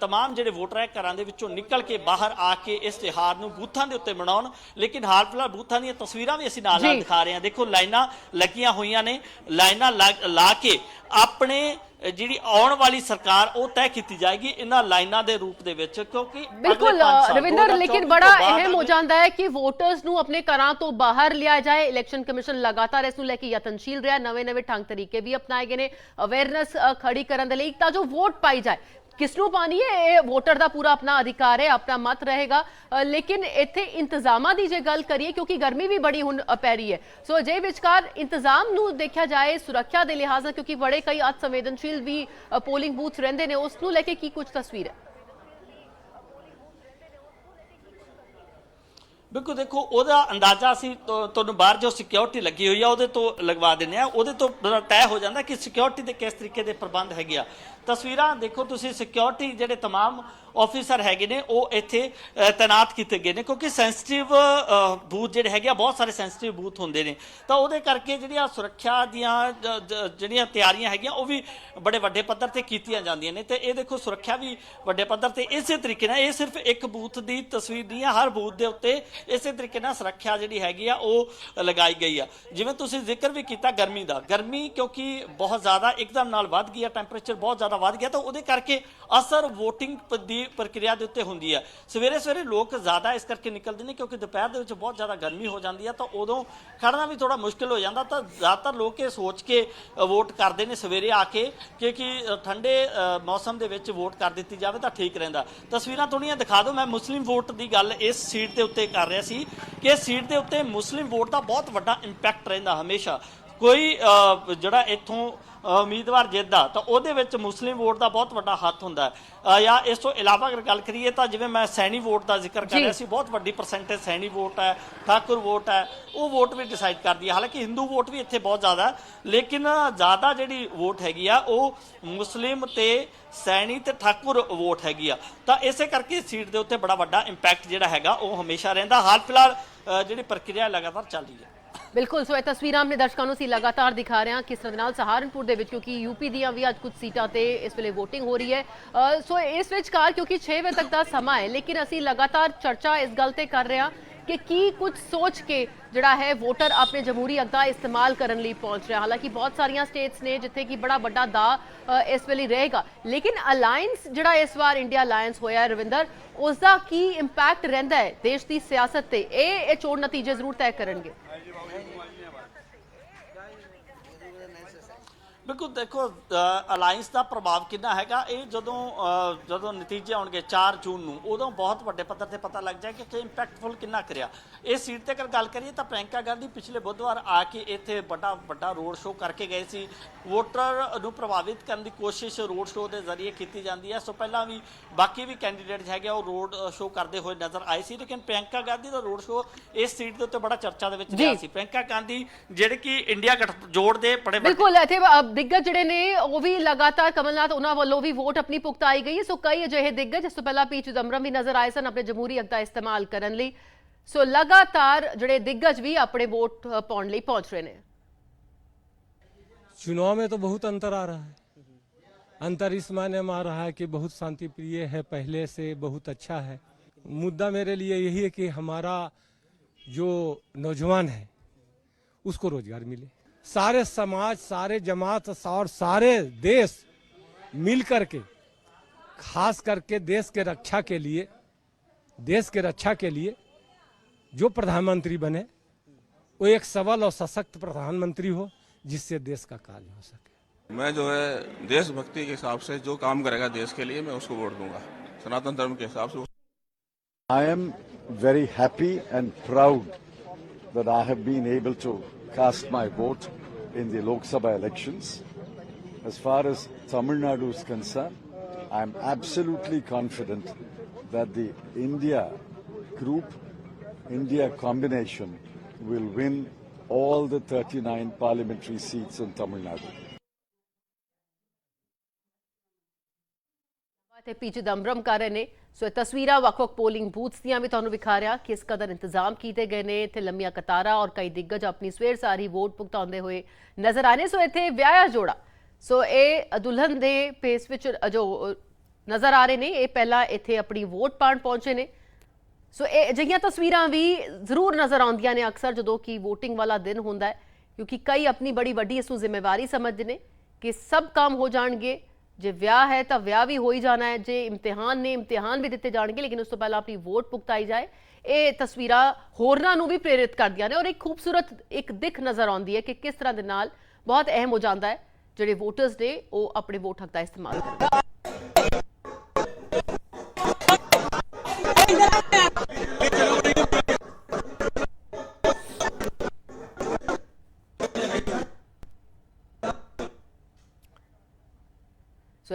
ਤਮਾਮ ਜਿਹੜੇ ਵੋਟਰ ਹੈ ਘਰਾਂ ਦੇ ਵਿੱਚੋਂ ਨਿਕਲ ਕੇ ਬਾਹਰ ਆ ਕੇ ਇਸ ਤਿਉਹਾਰ ਨੂੰ ਬੂਥਾਂ ਦੇ ਉੱਤੇ ਮਨਾਉਣ। ਲੇਕਿਨ ਹਾਲ ਫਿਲਹਾਲ ਬੂਥਾਂ ਦੀਆਂ ਤਸਵੀਰਾਂ ਵੀ ਅਸੀਂ ਨਾਲ ਨਾਲ। ਦਿਖਾ ਰਹੇ ਹਾਂ। ਦੇਖੋ ਲਾਈਨਾਂ ਲੱਗੀਆਂ ਹੋਈਆਂ ਨੇ। ਲਾਈਨਾਂ ਲਾ ਕੇ ਆਪਣੇ ਜਿਹੜੀ ਆਉਣ ਵਾਲੀ ਸਰਕਾਰ ਉਹ ਤੈਅ ਕੀਤੀ ਜਾਏਗੀ ਇਹਨਾਂ ਲਾਈਨਾਂ ਦੇ ਰੂਪ ਦੇ ਵਿੱਚ ਕਿਉਂਕਿ ਬਿਲਕੁਲ ਰਵਿੰਦਰ 2024 ਲੇਕਿਨ ਬੜਾ ਅਹਿਮ ਹੋ ਜਾਂਦਾ ਹੈ ਕਿ ਵੋਟਰਸ ਨੂੰ ਆਪਣੇ ਘਰਾਂ ਤੋਂ ਬਾਹਰ ਲਿਆ ਜਾਏ ਇਲੈਕਸ਼ਨ ਕਮਿਸ਼ਨ ਲਗਾਤਾਰ ਇਸ ਨੂੰ ਲੈ ਕੇ ਯਤਨਸ਼ੀਲ ਰਿਹਾ ਨਵੇਂ-ਨਵੇਂ ਠੰਗ ਤਰੀਕੇ ਵੀ ਅਪਣਾਏ ਗਏ ਨੇ ਅਵੇਅਰਨੈਸ ਖੜੀ ਕਰਨ ਦੇ ਲਈ ਤਾਂ ਜੋ ਵੋਟ ਪਾਈ ਜਾਏ ਕਿਸ ਨੂੰ ਪਾਣੀ ਹੈ? ਇਹ ਵੋਟਰ ਦਾ ਪੂਰਾ ਆਪਣਾ ਅਧਿਕਾਰ ਹੈ, ਆਪਣਾ ਮਤ ਰਹੇਗਾ। ਲੇਕਿਨ ਇੱਥੇ ਇੰਤਜ਼ਾਮਾਂ ਦੀ ਜੇ ਗੱਲ ਕਰੀਏ, ਕਿਉਂਕਿ ਗਰਮੀ ਵੀ ਬੜੀ ਹੁਣ ਪੈ ਰਹੀ ਹੈ। ਸੋ ਅਜੇ ਵਿਚਕਾਰ ਇੰਤਜ਼ਾਮ ਨੂੰ ਦੇਖਿਆ ਜਾਏ ਸੁਰੱਖਿਆ ਦੇ ਲਿਹਾਜ਼ ਨਾਲ, ਕਿਉਂਕਿ ਬੜੇ ਕਈ ਅਤ ਸੰਵੇਦਨਸ਼ੀਲ ਵੀ ਪੋਲਿੰਗ ਬੂਥ ਰਹਿੰਦੇ ਨੇ, ਉਸ ਨੂੰ ਲੈ ਕੇ ਕੀ ਕੁਝ ਤਸਵੀਰ ਹੈ? ਬਿਲਕੁਲ, ਦੇਖੋ, ਉਹਦਾ ਅੰਦਾਜ਼ਾ ਅਸੀਂ ਤੁਹਾਨੂੰ ਬਾਹਰ ਜੋ ਸਿਕਿਉਰਿਟੀ ਲੱਗੀ ਹੋਈ ਆ, ਉਹਦੇ ਤੋਂ ਲਗਵਾ ਦਿੰਦੇ ਆ। ਉਹਦੇ ਤੋਂ ਤੈਅ ਹੋ ਜਾਂਦਾ ਕਿ ਸਿਕਿਉਰਿਟੀ ਦੇ ਕਿਸ ਤਰੀਕੇ ਦੇ ਪ੍ਰਬੰਧ ਹੈਗੇ ਆ। ਤਸਵੀਰਾਂ ਦੇਖੋ ਤੁਸੀਂ ਸਿਕਿਉਰਿਟੀ ਜਿਹੜੇ तमाम ਆਫੀਸਰ ਹੈਗੇ ਨੇ ਉਹ ਇੱਥੇ ਅ, ਤੈਨਾਤ ਕੀਤੇ ਗਏ ਨੇ ਕਿਉਂਕਿ ਸੈਂਸਿਟਿਵ ਬੂਥ ਜਿਹੜੇ ਹੈਗੇ ਆ ਬਹੁਤ ਸਾਰੇ ਸੈਂਸਿਟਿਵ ਬੂਥ ਹੁੰਦੇ ਨੇ ਤਾਂ ਉਹਦੇ ਕਰਕੇ ਜਿਹੜੀਆਂ ਸੁਰੱਖਿਆ ਦੀਆਂ ਜ- ਜ- ਜਿਹੜੀਆਂ ਤਿਆਰੀਆਂ ਹੈਗੀਆਂ ਉਹ ਵੀ ਬੜੇ ਵੱਡੇ ਪੱਧਰ ਤੇ ਕੀਤੀਆਂ ਜਾਂਦੀਆਂ ਨੇ ਤੇ ਇਹ ਦੇਖੋ ਸੁਰੱਖਿਆ ਵੀ ਵੱਡੇ ਪੱਧਰ ਤੇ ਇਸੇ ਤਰੀਕੇ ਨਾਲ ਇਹ ਸਿਰਫ ਇੱਕ ਬੂਥ ਦੀ ਤਸਵੀਰ ਨਹੀਂ ਹੈ ਹਰ ਬੂਥ ਦੇ ਉੱਤੇ ਇਸੇ ਤਰੀਕੇ ਨਾਲ ਸੁਰੱਖਿਆ ਜਿਹੜੀ ਹੈਗੀ ਆ ਉਹ ਲਗਾਈ ਗਈ ਆ ਜਿਵੇਂ ਤੁਸੀਂ ਜ਼ਿਕਰ ਵੀ ਕੀਤਾ ਗਰਮੀ ਦਾ ਗਰਮੀ ਕਿਉਂਕਿ ਬਹੁਤ ਜ਼ਿਆਦਾ ਇੱਕਦਮ ਨਾਲ ਵੱਧ ਗਈ ਆ ਟੈਂਪਰੇਚਰ ਬਹੁਤ ਜ਼ਿਆਦਾ ਵੱਧ ਗਿਆ ਤਾਂ ਉਹਦੇ ਕਰਕੇ ਅਸਰ VOTING ਦੀ ਪ੍ਰਕਿਰਿਆ ਦੇ ਉੱਤੇ ਹੁੰਦੀ ਹੈ। ਸਵੇਰੇ ਸਵੇਰੇ ਲੋਕ ਜ਼ਿਆਦਾ ਇਸ ਕਰਕੇ ਨਿਕਲਦੇ ਨੇ ਕਿਉਂਕਿ ਦੁਪਹਿਰ ਦੇ ਵਿੱਚ ਬਹੁਤ ਜ਼ਿਆਦਾ ਗਰਮੀ ਹੋ ਜਾਂਦੀ ਹੈ ਤਾਂ ਉਦੋਂ ਖੜਨਾ ਵੀ ਥੋੜਾ ਮੁਸ਼ਕਿਲ ਹੋ ਜਾਂਦਾ ਤਾਂ ਜ਼ਿਆਦਾਤਰ ਲੋਕ ਇਹ ਸੋਚ ਕੇ ਵੋਟ ਕਰਦੇ ਨੇ ਸਵੇਰੇ ਆ ਕੇ ਕਿ ਕਿ ਠੰਡੇ ਅ, ਮੌਸਮ ਦੇ ਵਿੱਚ ਵੋਟ ਕਰ ਦਿੱਤੀ ਜਾਵੇ ਤਾਂ ਠੀਕ ਰਹਿੰਦਾ। ਤਸਵੀਰਾਂ ਥੋੜੀਆਂ ਦਿਖਾ ਦਿਓ ਮੈਂ ਮੁਸਲਿਮ ਵੋਟ ਦੀ ਗੱਲ ਇਸ ਸੀਟ ਦੇ ਉੱਤੇ ਕਰ ਰਿਹਾ ਸੀ ਕਿ ਇਸ ਸੀਟ ਦੇ ਉੱਤੇ ਮੁਸਲਿਮ ਵੋਟ ਦਾ ਬਹੁਤ ਵੱਡਾ ਇੰਪੈਕਟ ਰਹਿੰਦਾ ਹਮੇਸ਼ਾ। ਕੋਈ ਅ, ਜਿਹੜਾ ਇੱਥੋਂ ਉਮੀਦਵਾਰ ਜਿੱਤਦਾ ਤਾਂ ਉਹਦੇ ਵਿੱਚ ਮੁਸਲਿਮ ਵੋਟ ਦਾ ਬਹੁਤ ਵੱਡਾ ਹੱਥ ਹੁੰਦਾ ਹੈ। ਜਾਂ ਇਸ ਤੋਂ ਇਲਾਵਾ ਅਗਰ ਗੱਲ ਕਰੀਏ ਤਾਂ ਜਿਵੇਂ ਮੈਂ ਸੈਣੀ ਵੋਟ ਦਾ ਜ਼ਿਕਰ ਕਰ। ਰਿਹਾ ਸੀ ਬਹੁਤ ਵੱਡੀ ਪਰਸੈਂਟੇਜ ਸੈਣੀ ਵੋਟ ਹੈ ਠਾਕੁਰ ਵੋਟ ਹੈ ਉਹ ਵੋਟ ਵੀ ਡਿਸਾਈਡ ਕਰਦੀ ਹੈ। ਹਾਲਾਂਕਿ ਹਿੰਦੂ ਵੋਟ ਵੀ ਇੱਥੇ ਬਹੁਤ ਜ਼ਿਆਦਾ ਹੈ ਲੇਕਿਨ ਜ਼ਿਆਦਾ ਜਿਹੜੀ ਵੋਟ ਹੈਗੀ ਆ ਉਹ ਮੁਸਲਿਮ ਤੇ ਸੈਣੀ ਤੇ ਠਾਕੁਰ ਵੋਟ ਹੈਗੀ ਆ। ਤਾਂ ਇਸੇ ਕਰਕੇ ਸੀਟ ਦੇ ਉੱਤੇ ਬੜਾ ਵੱਡਾ ਇੰਪੈਕਟ ਜਿਹੜਾ ਹੈਗਾ ਉਹ ਹਮੇਸ਼ਾ ਰਹਿੰਦਾ। ਹਾਲ ਫਿਲਹਾਲ ਜਿਹੜੀ ਪ੍ਰਕਿਰਿਆ ਲਗਾਤਾਰ ਚੱਲ ਰਹੀ ਹੈ। ਬਿਲਕੁਲ ਸੋ ਇਹ ਤਸਵੀਰਾਂ ਆਪਣੇ ਦਰਸ਼ਕਾਂ ਨੂੰ ਅਸੀਂ ਲਗਾਤਾਰ ਦਿਖਾ ਰਹੇ ਹਾਂ ਕਿਸ ਤਰ੍ਹਾਂ ਦੇ ਨਾਲ ਸਹਾਰਨਪੁਰ ਦੇ ਵਿੱਚ ਕਿਉਂਕਿ ਯੂਪੀ ਦੀਆਂ ਵੀ ਅੱਜ ਕੁਝ ਸੀਟਾਂ ਤੇ ਇਸ ਵੇਲੇ VOTING ਹੋ ਰਹੀ ਹੈ। ਸੋ ਇਸ ਵਿੱਚ ਕਾਰ ਕਿਉਂਕਿ 6 ਵਜੇ ਤੱਕ ਦਾ ਸਮਾਂ ਹੈ ਲੇਕਿਨ ਅਸੀਂ ਲਗਾਤਾਰ ਚਰਚਾ ਇਸ ਗੱਲ ਤੇ ਕਰ ਰਹੇ ਹਾਂ ਕਿ ਕੀ ਕੁਝ ਸੋਚ ਕੇ ਜਿਹੜਾ ਹੈ ਵੋਟਰ ਆਪਣੇ ਜਮਹੂਰੀ ਹੱਕ ਦਾ ਇਸਤੇਮਾਲ ਕਰਨ ਲਈ ਪਹੁੰਚ ਰਿਹਾ। ਹਾਲਾਂਕਿ ਬਹੁਤ ਸਾਰੀਆਂ ਸਟੇਟਸ ਨੇ ਜਿੱਥੇ ਕਿ ਬੜਾ ਵੱਡਾ ਦਾ ਇਸ ਵੇਲੇ ਰਹੇਗਾ ਲੇਕਿਨ ਅਲਾਈਅੰਸ ਜਿਹੜਾ ਇਸ ਵਾਰ ਇੰਡੀਆ ਅਲਾਈਅੰਸ ਹੋਇਆ ਹੈ, ਰਵਿੰਦਰ ਉਸ ਦਾ ਕੀ ਇੰਪੈਕਟ ਰਹਿੰਦਾ ਹੈ ਦੇਸ਼ ਦੀ ਸਿਆਸਤ ਤੇ? ਇਹ ਇਹ ਚੋਣ ਨਤੀਜੇ ਜ਼ਰੂਰ ਤੈਅ ਕਰਨਗੇ। ਬਿਲਕੁਲ ਦੇਖੋ ਅਲਾਈਅੰਸ ਦਾ ਪ੍ਰਭਾਵ ਕਿੰਨਾ ਹੈਗਾ ਇਹ ਜਦੋਂ ਜਦੋਂ ਨਤੀਜੇ ਆਉਣਗੇ 4 ਜੂਨ ਨੂੰ ਉਦੋਂ ਬਹੁਤ ਵੱਡੇ ਪੱਧਰ ਤੇ ਪਤਾ ਲੱਗ ਜਾਏਗਾ ਕਿ ਇੰਪੈਕਟਫੁਲ ਕਿੰਨਾ ਕਰਿਆ। ਇਸ ਸੀਟ ਤੇ ਅਗਰ ਗੱਲ ਕਰੀਏ ਤਾਂ ਪ੍ਰਿਯੰਕਾ ਗਾਂਧੀ ਪਿਛਲੇ ਬੁੱਧਵਾਰ ਆ ਕੇ ਇੱਥੇ ਵੱਡਾ ਵੱਡਾ ਰੋਡ ਸ਼ੋਅ ਕਰਕੇ ਗਏ ਸੀ। ਵੋਟਰ ਨੂੰ ਪ੍ਰਭਾਵਿਤ ਕਰਨ ਦੀ ਕੋਸ਼ਿਸ਼ ਰੋਡ ਸ਼ੋਅ ਦੇ ਜ਼ਰੀਏ ਕੀਤੀ ਜਾਂਦੀ ਹੈ। ਸੋ ਪਹਿਲਾਂ ਵੀ ਬਾਕੀ ਵੀ ਕੈਂਡੀਡੇਟ ਹੈਗੇ ਉਹ ਰੋਡ ਸ਼ੋਅ ਕਰਦੇ ਹੋਏ ਨਜ਼ਰ ਆਏ ਸੀ ਲੇਕਿਨ ਪ੍ਰਿਯੰਕਾ ਗਾਂਧੀ ਦਾ ਰੋਡ ਸ਼ੋਅ ਇਸ ਸੀਟ ਦੇ ਉੱਤੇ ਬੜਾ ਚਰਚਾ ਦੇ ਵਿੱਚ। ਰਿਹਾ ਸੀ। ਪ੍ਰਿਯੰਕਾ ਗਾਂਧੀ ਜਿਹੜੇ ਕਿ ਇੰਡੀਆ ਗੱਠਜੋੜ ਦੇ ਬੜੇ ਬਿਲਕੁਲ ਇੱਥੇ ਦਿੱਗਜ ਜਿਹੜੇ ਨੇ ਉਹ ਵੀ ਲਗਾਤਾਰ ਕਮਲਨਾਥ ਉਹਨਾਂ ਵੱਲੋਂ ਵੀ ਵੋਟ ਆਪਣੀ ਭੁਗਤਾਈ ਗਈ ਹੈ ਸੋ ਕਈ ਅਜਿਹੇ ਦਿੱਗਜ ਇਸ ਤੋਂ ਪਹਿਲਾਂ ਪੀ ਚਿਦੰਬਰਮ ਵੀ ਨਜ਼ਰ ਆਏ ਸਨ ਆਪਣੇ ਜਮਹੂਰੀ ਹੱਕ ਦਾ ਇਸਤੇਮਾਲ ਕਰਨ ਲਈ ਸੋ ਲਗਾਤਾਰ ਜਿਹੜੇ ਦਿੱਗਜ ਵੀ ਆਪਣੇ ਵੋਟ ਅ, ਪਾਉਣ ਲਈ ਪਹੁੰਚ ਰਹੇ ਨੇ चुनाव में तो बहुत अंतर आ रहा है अंतर इस मायने में आ रहा है कि बहुत शांति प्रिय है पहले से बहुत अच्छा है मुद्दा मेरे लिए यही है कि हमारा जो नौजवान है उसको रोजगार मिले सारे समाज सारे जमात और सारे देश मिल करके खास करके देश के रक्षा के लिए देश के रक्षा के लिए जो प्रधानमंत्री बने वो एक सबल और सशक्त प्रधानमंत्री हो जिससे देश का कार्य हो सके। मैं जो है देशभक्ति के हिसाब से जो काम करेगा देश के लिए मैं उसको वोट दूँगा। सनातन धर्म के हिसाब से I am very happy and proud that I have been able to cast my vote in the Lok Sabha elections. As far as Tamil Nadu is concerned, I am absolutely confident that the India group, India combination will win all the 39 parliamentary seats in Tamil Nadu. ਤੇ ਪੀ ਚਿਦੰਬਰਮ ਕਰ ਰਹੇ ਨੇ। ਸੋ ਇਹ ਤਸਵੀਰਾਂ ਵੱਖ-ਵੱਖ polling booths ਦੀਆਂ ਵੀ ਤੁਹਾਨੂੰ ਵਿਖਾ ਰਿਹਾ ਕਿਸ ਕਦਰ ਇੰਤਜ਼ਾਮ ਕੀਤੇ ਗਏ ਨੇ। ਇੱਥੇ ਲੰਮੀਆਂ ਕਤਾਰਾਂ ਔਰ ਕਈ ਦਿੱਗਜ ਆਪਣੀ ਸਵੇਰ ਸਾਰੀ ਵੋਟ ਭੁਗਤਾਉਂਦੇ ਹੋਏ ਨਜ਼ਰ ਆਏ ਨੇ। ਸੋ ਇੱਥੇ ਵਿਆਹਿਆ ਜੋੜਾ। ਸੋ ਇਹ ਦੁਲਹਨ ਦੇ ਪੇਸ ਵਿੱਚ ਜੋ ਨਜ਼ਰ ਆ ਰਹੇ ਨੇ। ਇਹ ਪਹਿਲਾਂ ਇੱਥੇ ਆਪਣੀ ਵੋਟ ਪਾਉਣ ਪਹੁੰਚੇ ਨੇ। ਸੋ ਇਹ ਅਜਿਹੀਆਂ ਤਸਵੀਰਾਂ ਵੀ ਜ਼ਰੂਰ ਨਜ਼ਰ ਆਉਂਦੀਆਂ ਨੇ ਅਕਸਰ ਜਦੋਂ ਕਿ VOTING ਵਾਲਾ ਦਿਨ ਹੁੰਦਾ ਹੈ, ਕਿਉਂਕਿ ਕਈ ਆਪਣੀ ਬੜੀ ਵੱਡੀ ਇਸ ਨੂੰ ਜ਼ਿੰਮੇਵਾਰੀ ਸਮਝਦੇ ਨੇ ਕਿ ਸਭ ਕੰਮ ਹੋ ਜਾਣਗੇ। ਜੇ ਵਿਆਹ ਹੈ ਤਾਂ ਵਿਆਹ ਵੀ ਹੋ ਹੀ ਜਾਣਾ ਹੈ। ਜੇ ਇਮਤਿਹਾਨ ਨੇ ਇਮਤਿਹਾਨ ਵੀ ਦਿੱਤੇ ਜਾਣਗੇ, ਲੇਕਿਨ ਉਸ ਤੋਂ ਪਹਿਲਾਂ ਆਪਣੀ ਵੋਟ ਭੁਗਤਾਈ ਜਾਏ, ਇਹ ਤਸਵੀਰਾਂ ਹੋਰਨਾਂ ਨੂੰ ਵੀ ਪ੍ਰੇਰਿਤ ਕਰਦੀਆਂ ਨੇ ਔਰ ਇੱਕ ਖੂਬਸੂਰਤ ਇੱਕ ਦਿਖ ਨਜ਼ਰ ਆਉਂਦੀ ਹੈ ਕਿ ਕਿਸ ਤਰ੍ਹਾਂ ਦੇ ਨਾਲ ਬਹੁਤ ਅਹਿਮ ਹੋ ਜਾਂਦਾ ਹੈ। ਜਿਹੜੇ ਵੋਟਰਸ ਨੇ ਉਹ ਆਪਣੇ ਵੋਟ ਹੱਕ ਦਾ ਇਸਤੇਮਾਲ ਕਰਨ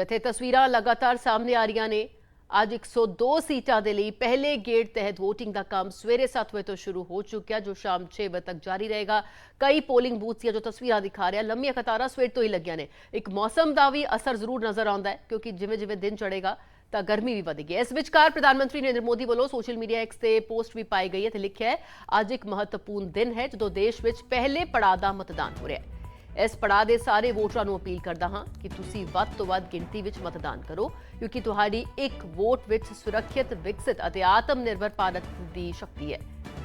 ਇੱਥੇ ਤਸਵੀਰਾਂ ਲਗਾਤਾਰ ਸਾਹਮਣੇ ਆ ਰਹੀਆਂ ਨੇ। ਅੱਜ 102 ਸੀਟਾਂ ਦੇ ਲਈ ਪਹਿਲੇ ਗੇੜ ਤਹਿਤ VOTING ਦਾ ਕੰਮ ਸਵੇਰੇ 7 ਵਜੇ ਤੋਂ ਸ਼ੁਰੂ ਹੋ ਚੁੱਕਿਆ, ਜੋ ਸ਼ਾਮ 6 ਵਜੇ ਤੱਕ ਜਾਰੀ ਰਹੇਗਾ। ਕਈ ਪੋਲਿੰਗ ਬੂਥ ਦੀਆਂ ਜੋ ਤਸਵੀਰਾਂ ਦਿਖਾ ਰਿਹਾ, ਲੰਮੀਆਂ ਕਤਾਰਾਂ ਸਵੇਰ ਤੋਂ ਹੀ ਲੱਗੀਆਂ ਨੇ। ਇੱਕ ਮੌਸਮ ਦਾ ਵੀ ਅਸਰ ਜ਼ਰੂਰ ਨਜ਼ਰ ਆਉਂਦਾ ਹੈ, ਕਿਉਂਕਿ ਜਿਵੇਂ ਜਿਵੇਂ ਦਿਨ ਚੜੇਗਾ ਤਾਂ ਗਰਮੀ ਵੀ ਵਧੇਗੀ। ਇਸ ਵਿਚਕਾਰ ਪ੍ਰਧਾਨ ਮੰਤਰੀ ਨਰਿੰਦਰ ਮੋਦੀ ਵੱਲੋਂ ਸੋਸ਼ਲ ਮੀਡੀਆ ਐਕਸ ਤੇ ਪੋਸਟ ਵੀ ਪਾਈ ਗਈ ਹੈ ਤੇ ਲਿਖਿਆ ਹੈ, ਅੱਜ ਇੱਕ ਮਹੱਤਵਪੂਰਨ ਦਿਨ ਹੈ, ਜਦੋਂ ਦੇਸ਼ ਵਿੱਚ ਪਹਿਲੇ ਪੜਾਅ ਦਾ ਮਤਦਾਨ ਹੋ ਰਿਹਾ ਹੈ। ਇਸ ਪੜਾਅ ਦੇ ਸਾਰੇ ਵੋਟਰਾਂ ਨੂੰ ਅਪੀਲ ਕਰਦਾ ਹਾਂ ਕਿ ਤੁਸੀਂ ਵੱਧ ਤੋਂ ਵੱਧ ਗਿਣਤੀ ਵਿੱਚ ਮਤਦਾਨ ਕਰੋ, ਕਿਉਂਕਿ ਤੁਹਾਡੀ ਇੱਕ ਵੋਟ ਵਿੱਚ ਸੁਰੱਖਿਅਤ, ਵਿਕਸਿਤ ਅਤੇ ਆਤਮ ਨਿਰਭਰ ਭਾਰਤ ਦੀ ਸ਼ਕਤੀ ਹੈ।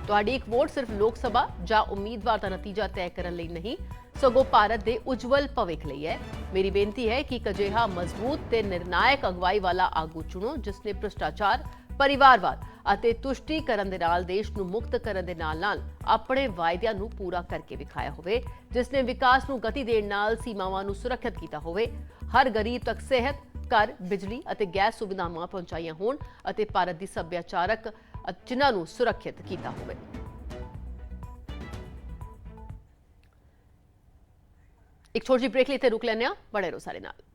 ਤੁਹਾਡੀ ਇੱਕ ਵੋਟ ਸਿਰਫ ਲੋਕ ਸਭਾ ਜਾਂ ਉਮੀਦਵਾਰ ਦਾ ਨਤੀਜਾ ਤੈਅ ਕਰਨ ਲਈ ਨਹੀਂ, ਸਗੋਂ ਭਾਰਤ ਦੇ ਉਜਵਲ ਭਵਿੱਖ ਲਈ ਹੈ। ਮੇਰੀ ਬੇਨਤੀ ਹੈ ਕਿ ਇੱਕ ਅਜਿਹਾ ਮਜ਼ਬੂਤ ਤੇ ਨਿਰਣਾਇਕ ਅਗਵਾਈ ਵਾਲਾ ਆਗੂ ਚੁਣੋ, ਜਿਸ ਨੇ ਭ੍ਰਿਸ਼ਟਾਚਾਰ ਪਰਿਵਾਰਵਾਦ ਅਤੇ ਤੁਸ਼ਟੀਕਰਨ ਦੇ ਨਾਲ ਦੇਸ਼ ਨੂੰ ਮੁਕਤ ਕਰਨ ਦੇ ਨਾਲ-ਨਾਲ ਆਪਣੇ ਵਾਅਦਿਆਂ ਨੂੰ ਪੂਰਾ ਕਰਕੇ ਵਿਖਾਇਆ ਹੋਵੇ, ਜਿਸ ਨੇ ਵਿਕਾਸ ਨੂੰ ਗਤੀ ਦੇਣ ਨਾਲ ਸੀਮਾਵਾਂ ਨੂੰ ਸੁਰੱਖਿਅਤ ਕੀਤਾ ਹੋਵੇ। ਹਰ ਗਰੀਬ ਤੱਕ ਸਿਹਤ, ਘਰ, ਬਿਜਲੀ ਅਤੇ ਗੈਸ ਸੁਵਿਧਾਵਾਂ ਪਹੁੰਚਾਈਆਂ ਹੋਣ ਅਤੇ ਭਾਰਤ ਦੀ ਸੱਭਿਆਚਾਰਕ ਚਿੰਨ੍ਹਾਂ ਨੂੰ ਸੁਰੱਖਿਅਤ ਕੀਤਾ ਹੋਵੇ। ਇੱਕ ਛੋਟੀ ਬ੍ਰੇਕ ਲਈ ਤੇ ਰੁਕ ਲੈਂਦੇ ਹਾਂ। ਬੜੇ ਰੋ ਸਾਰੇ ਨਾਲ।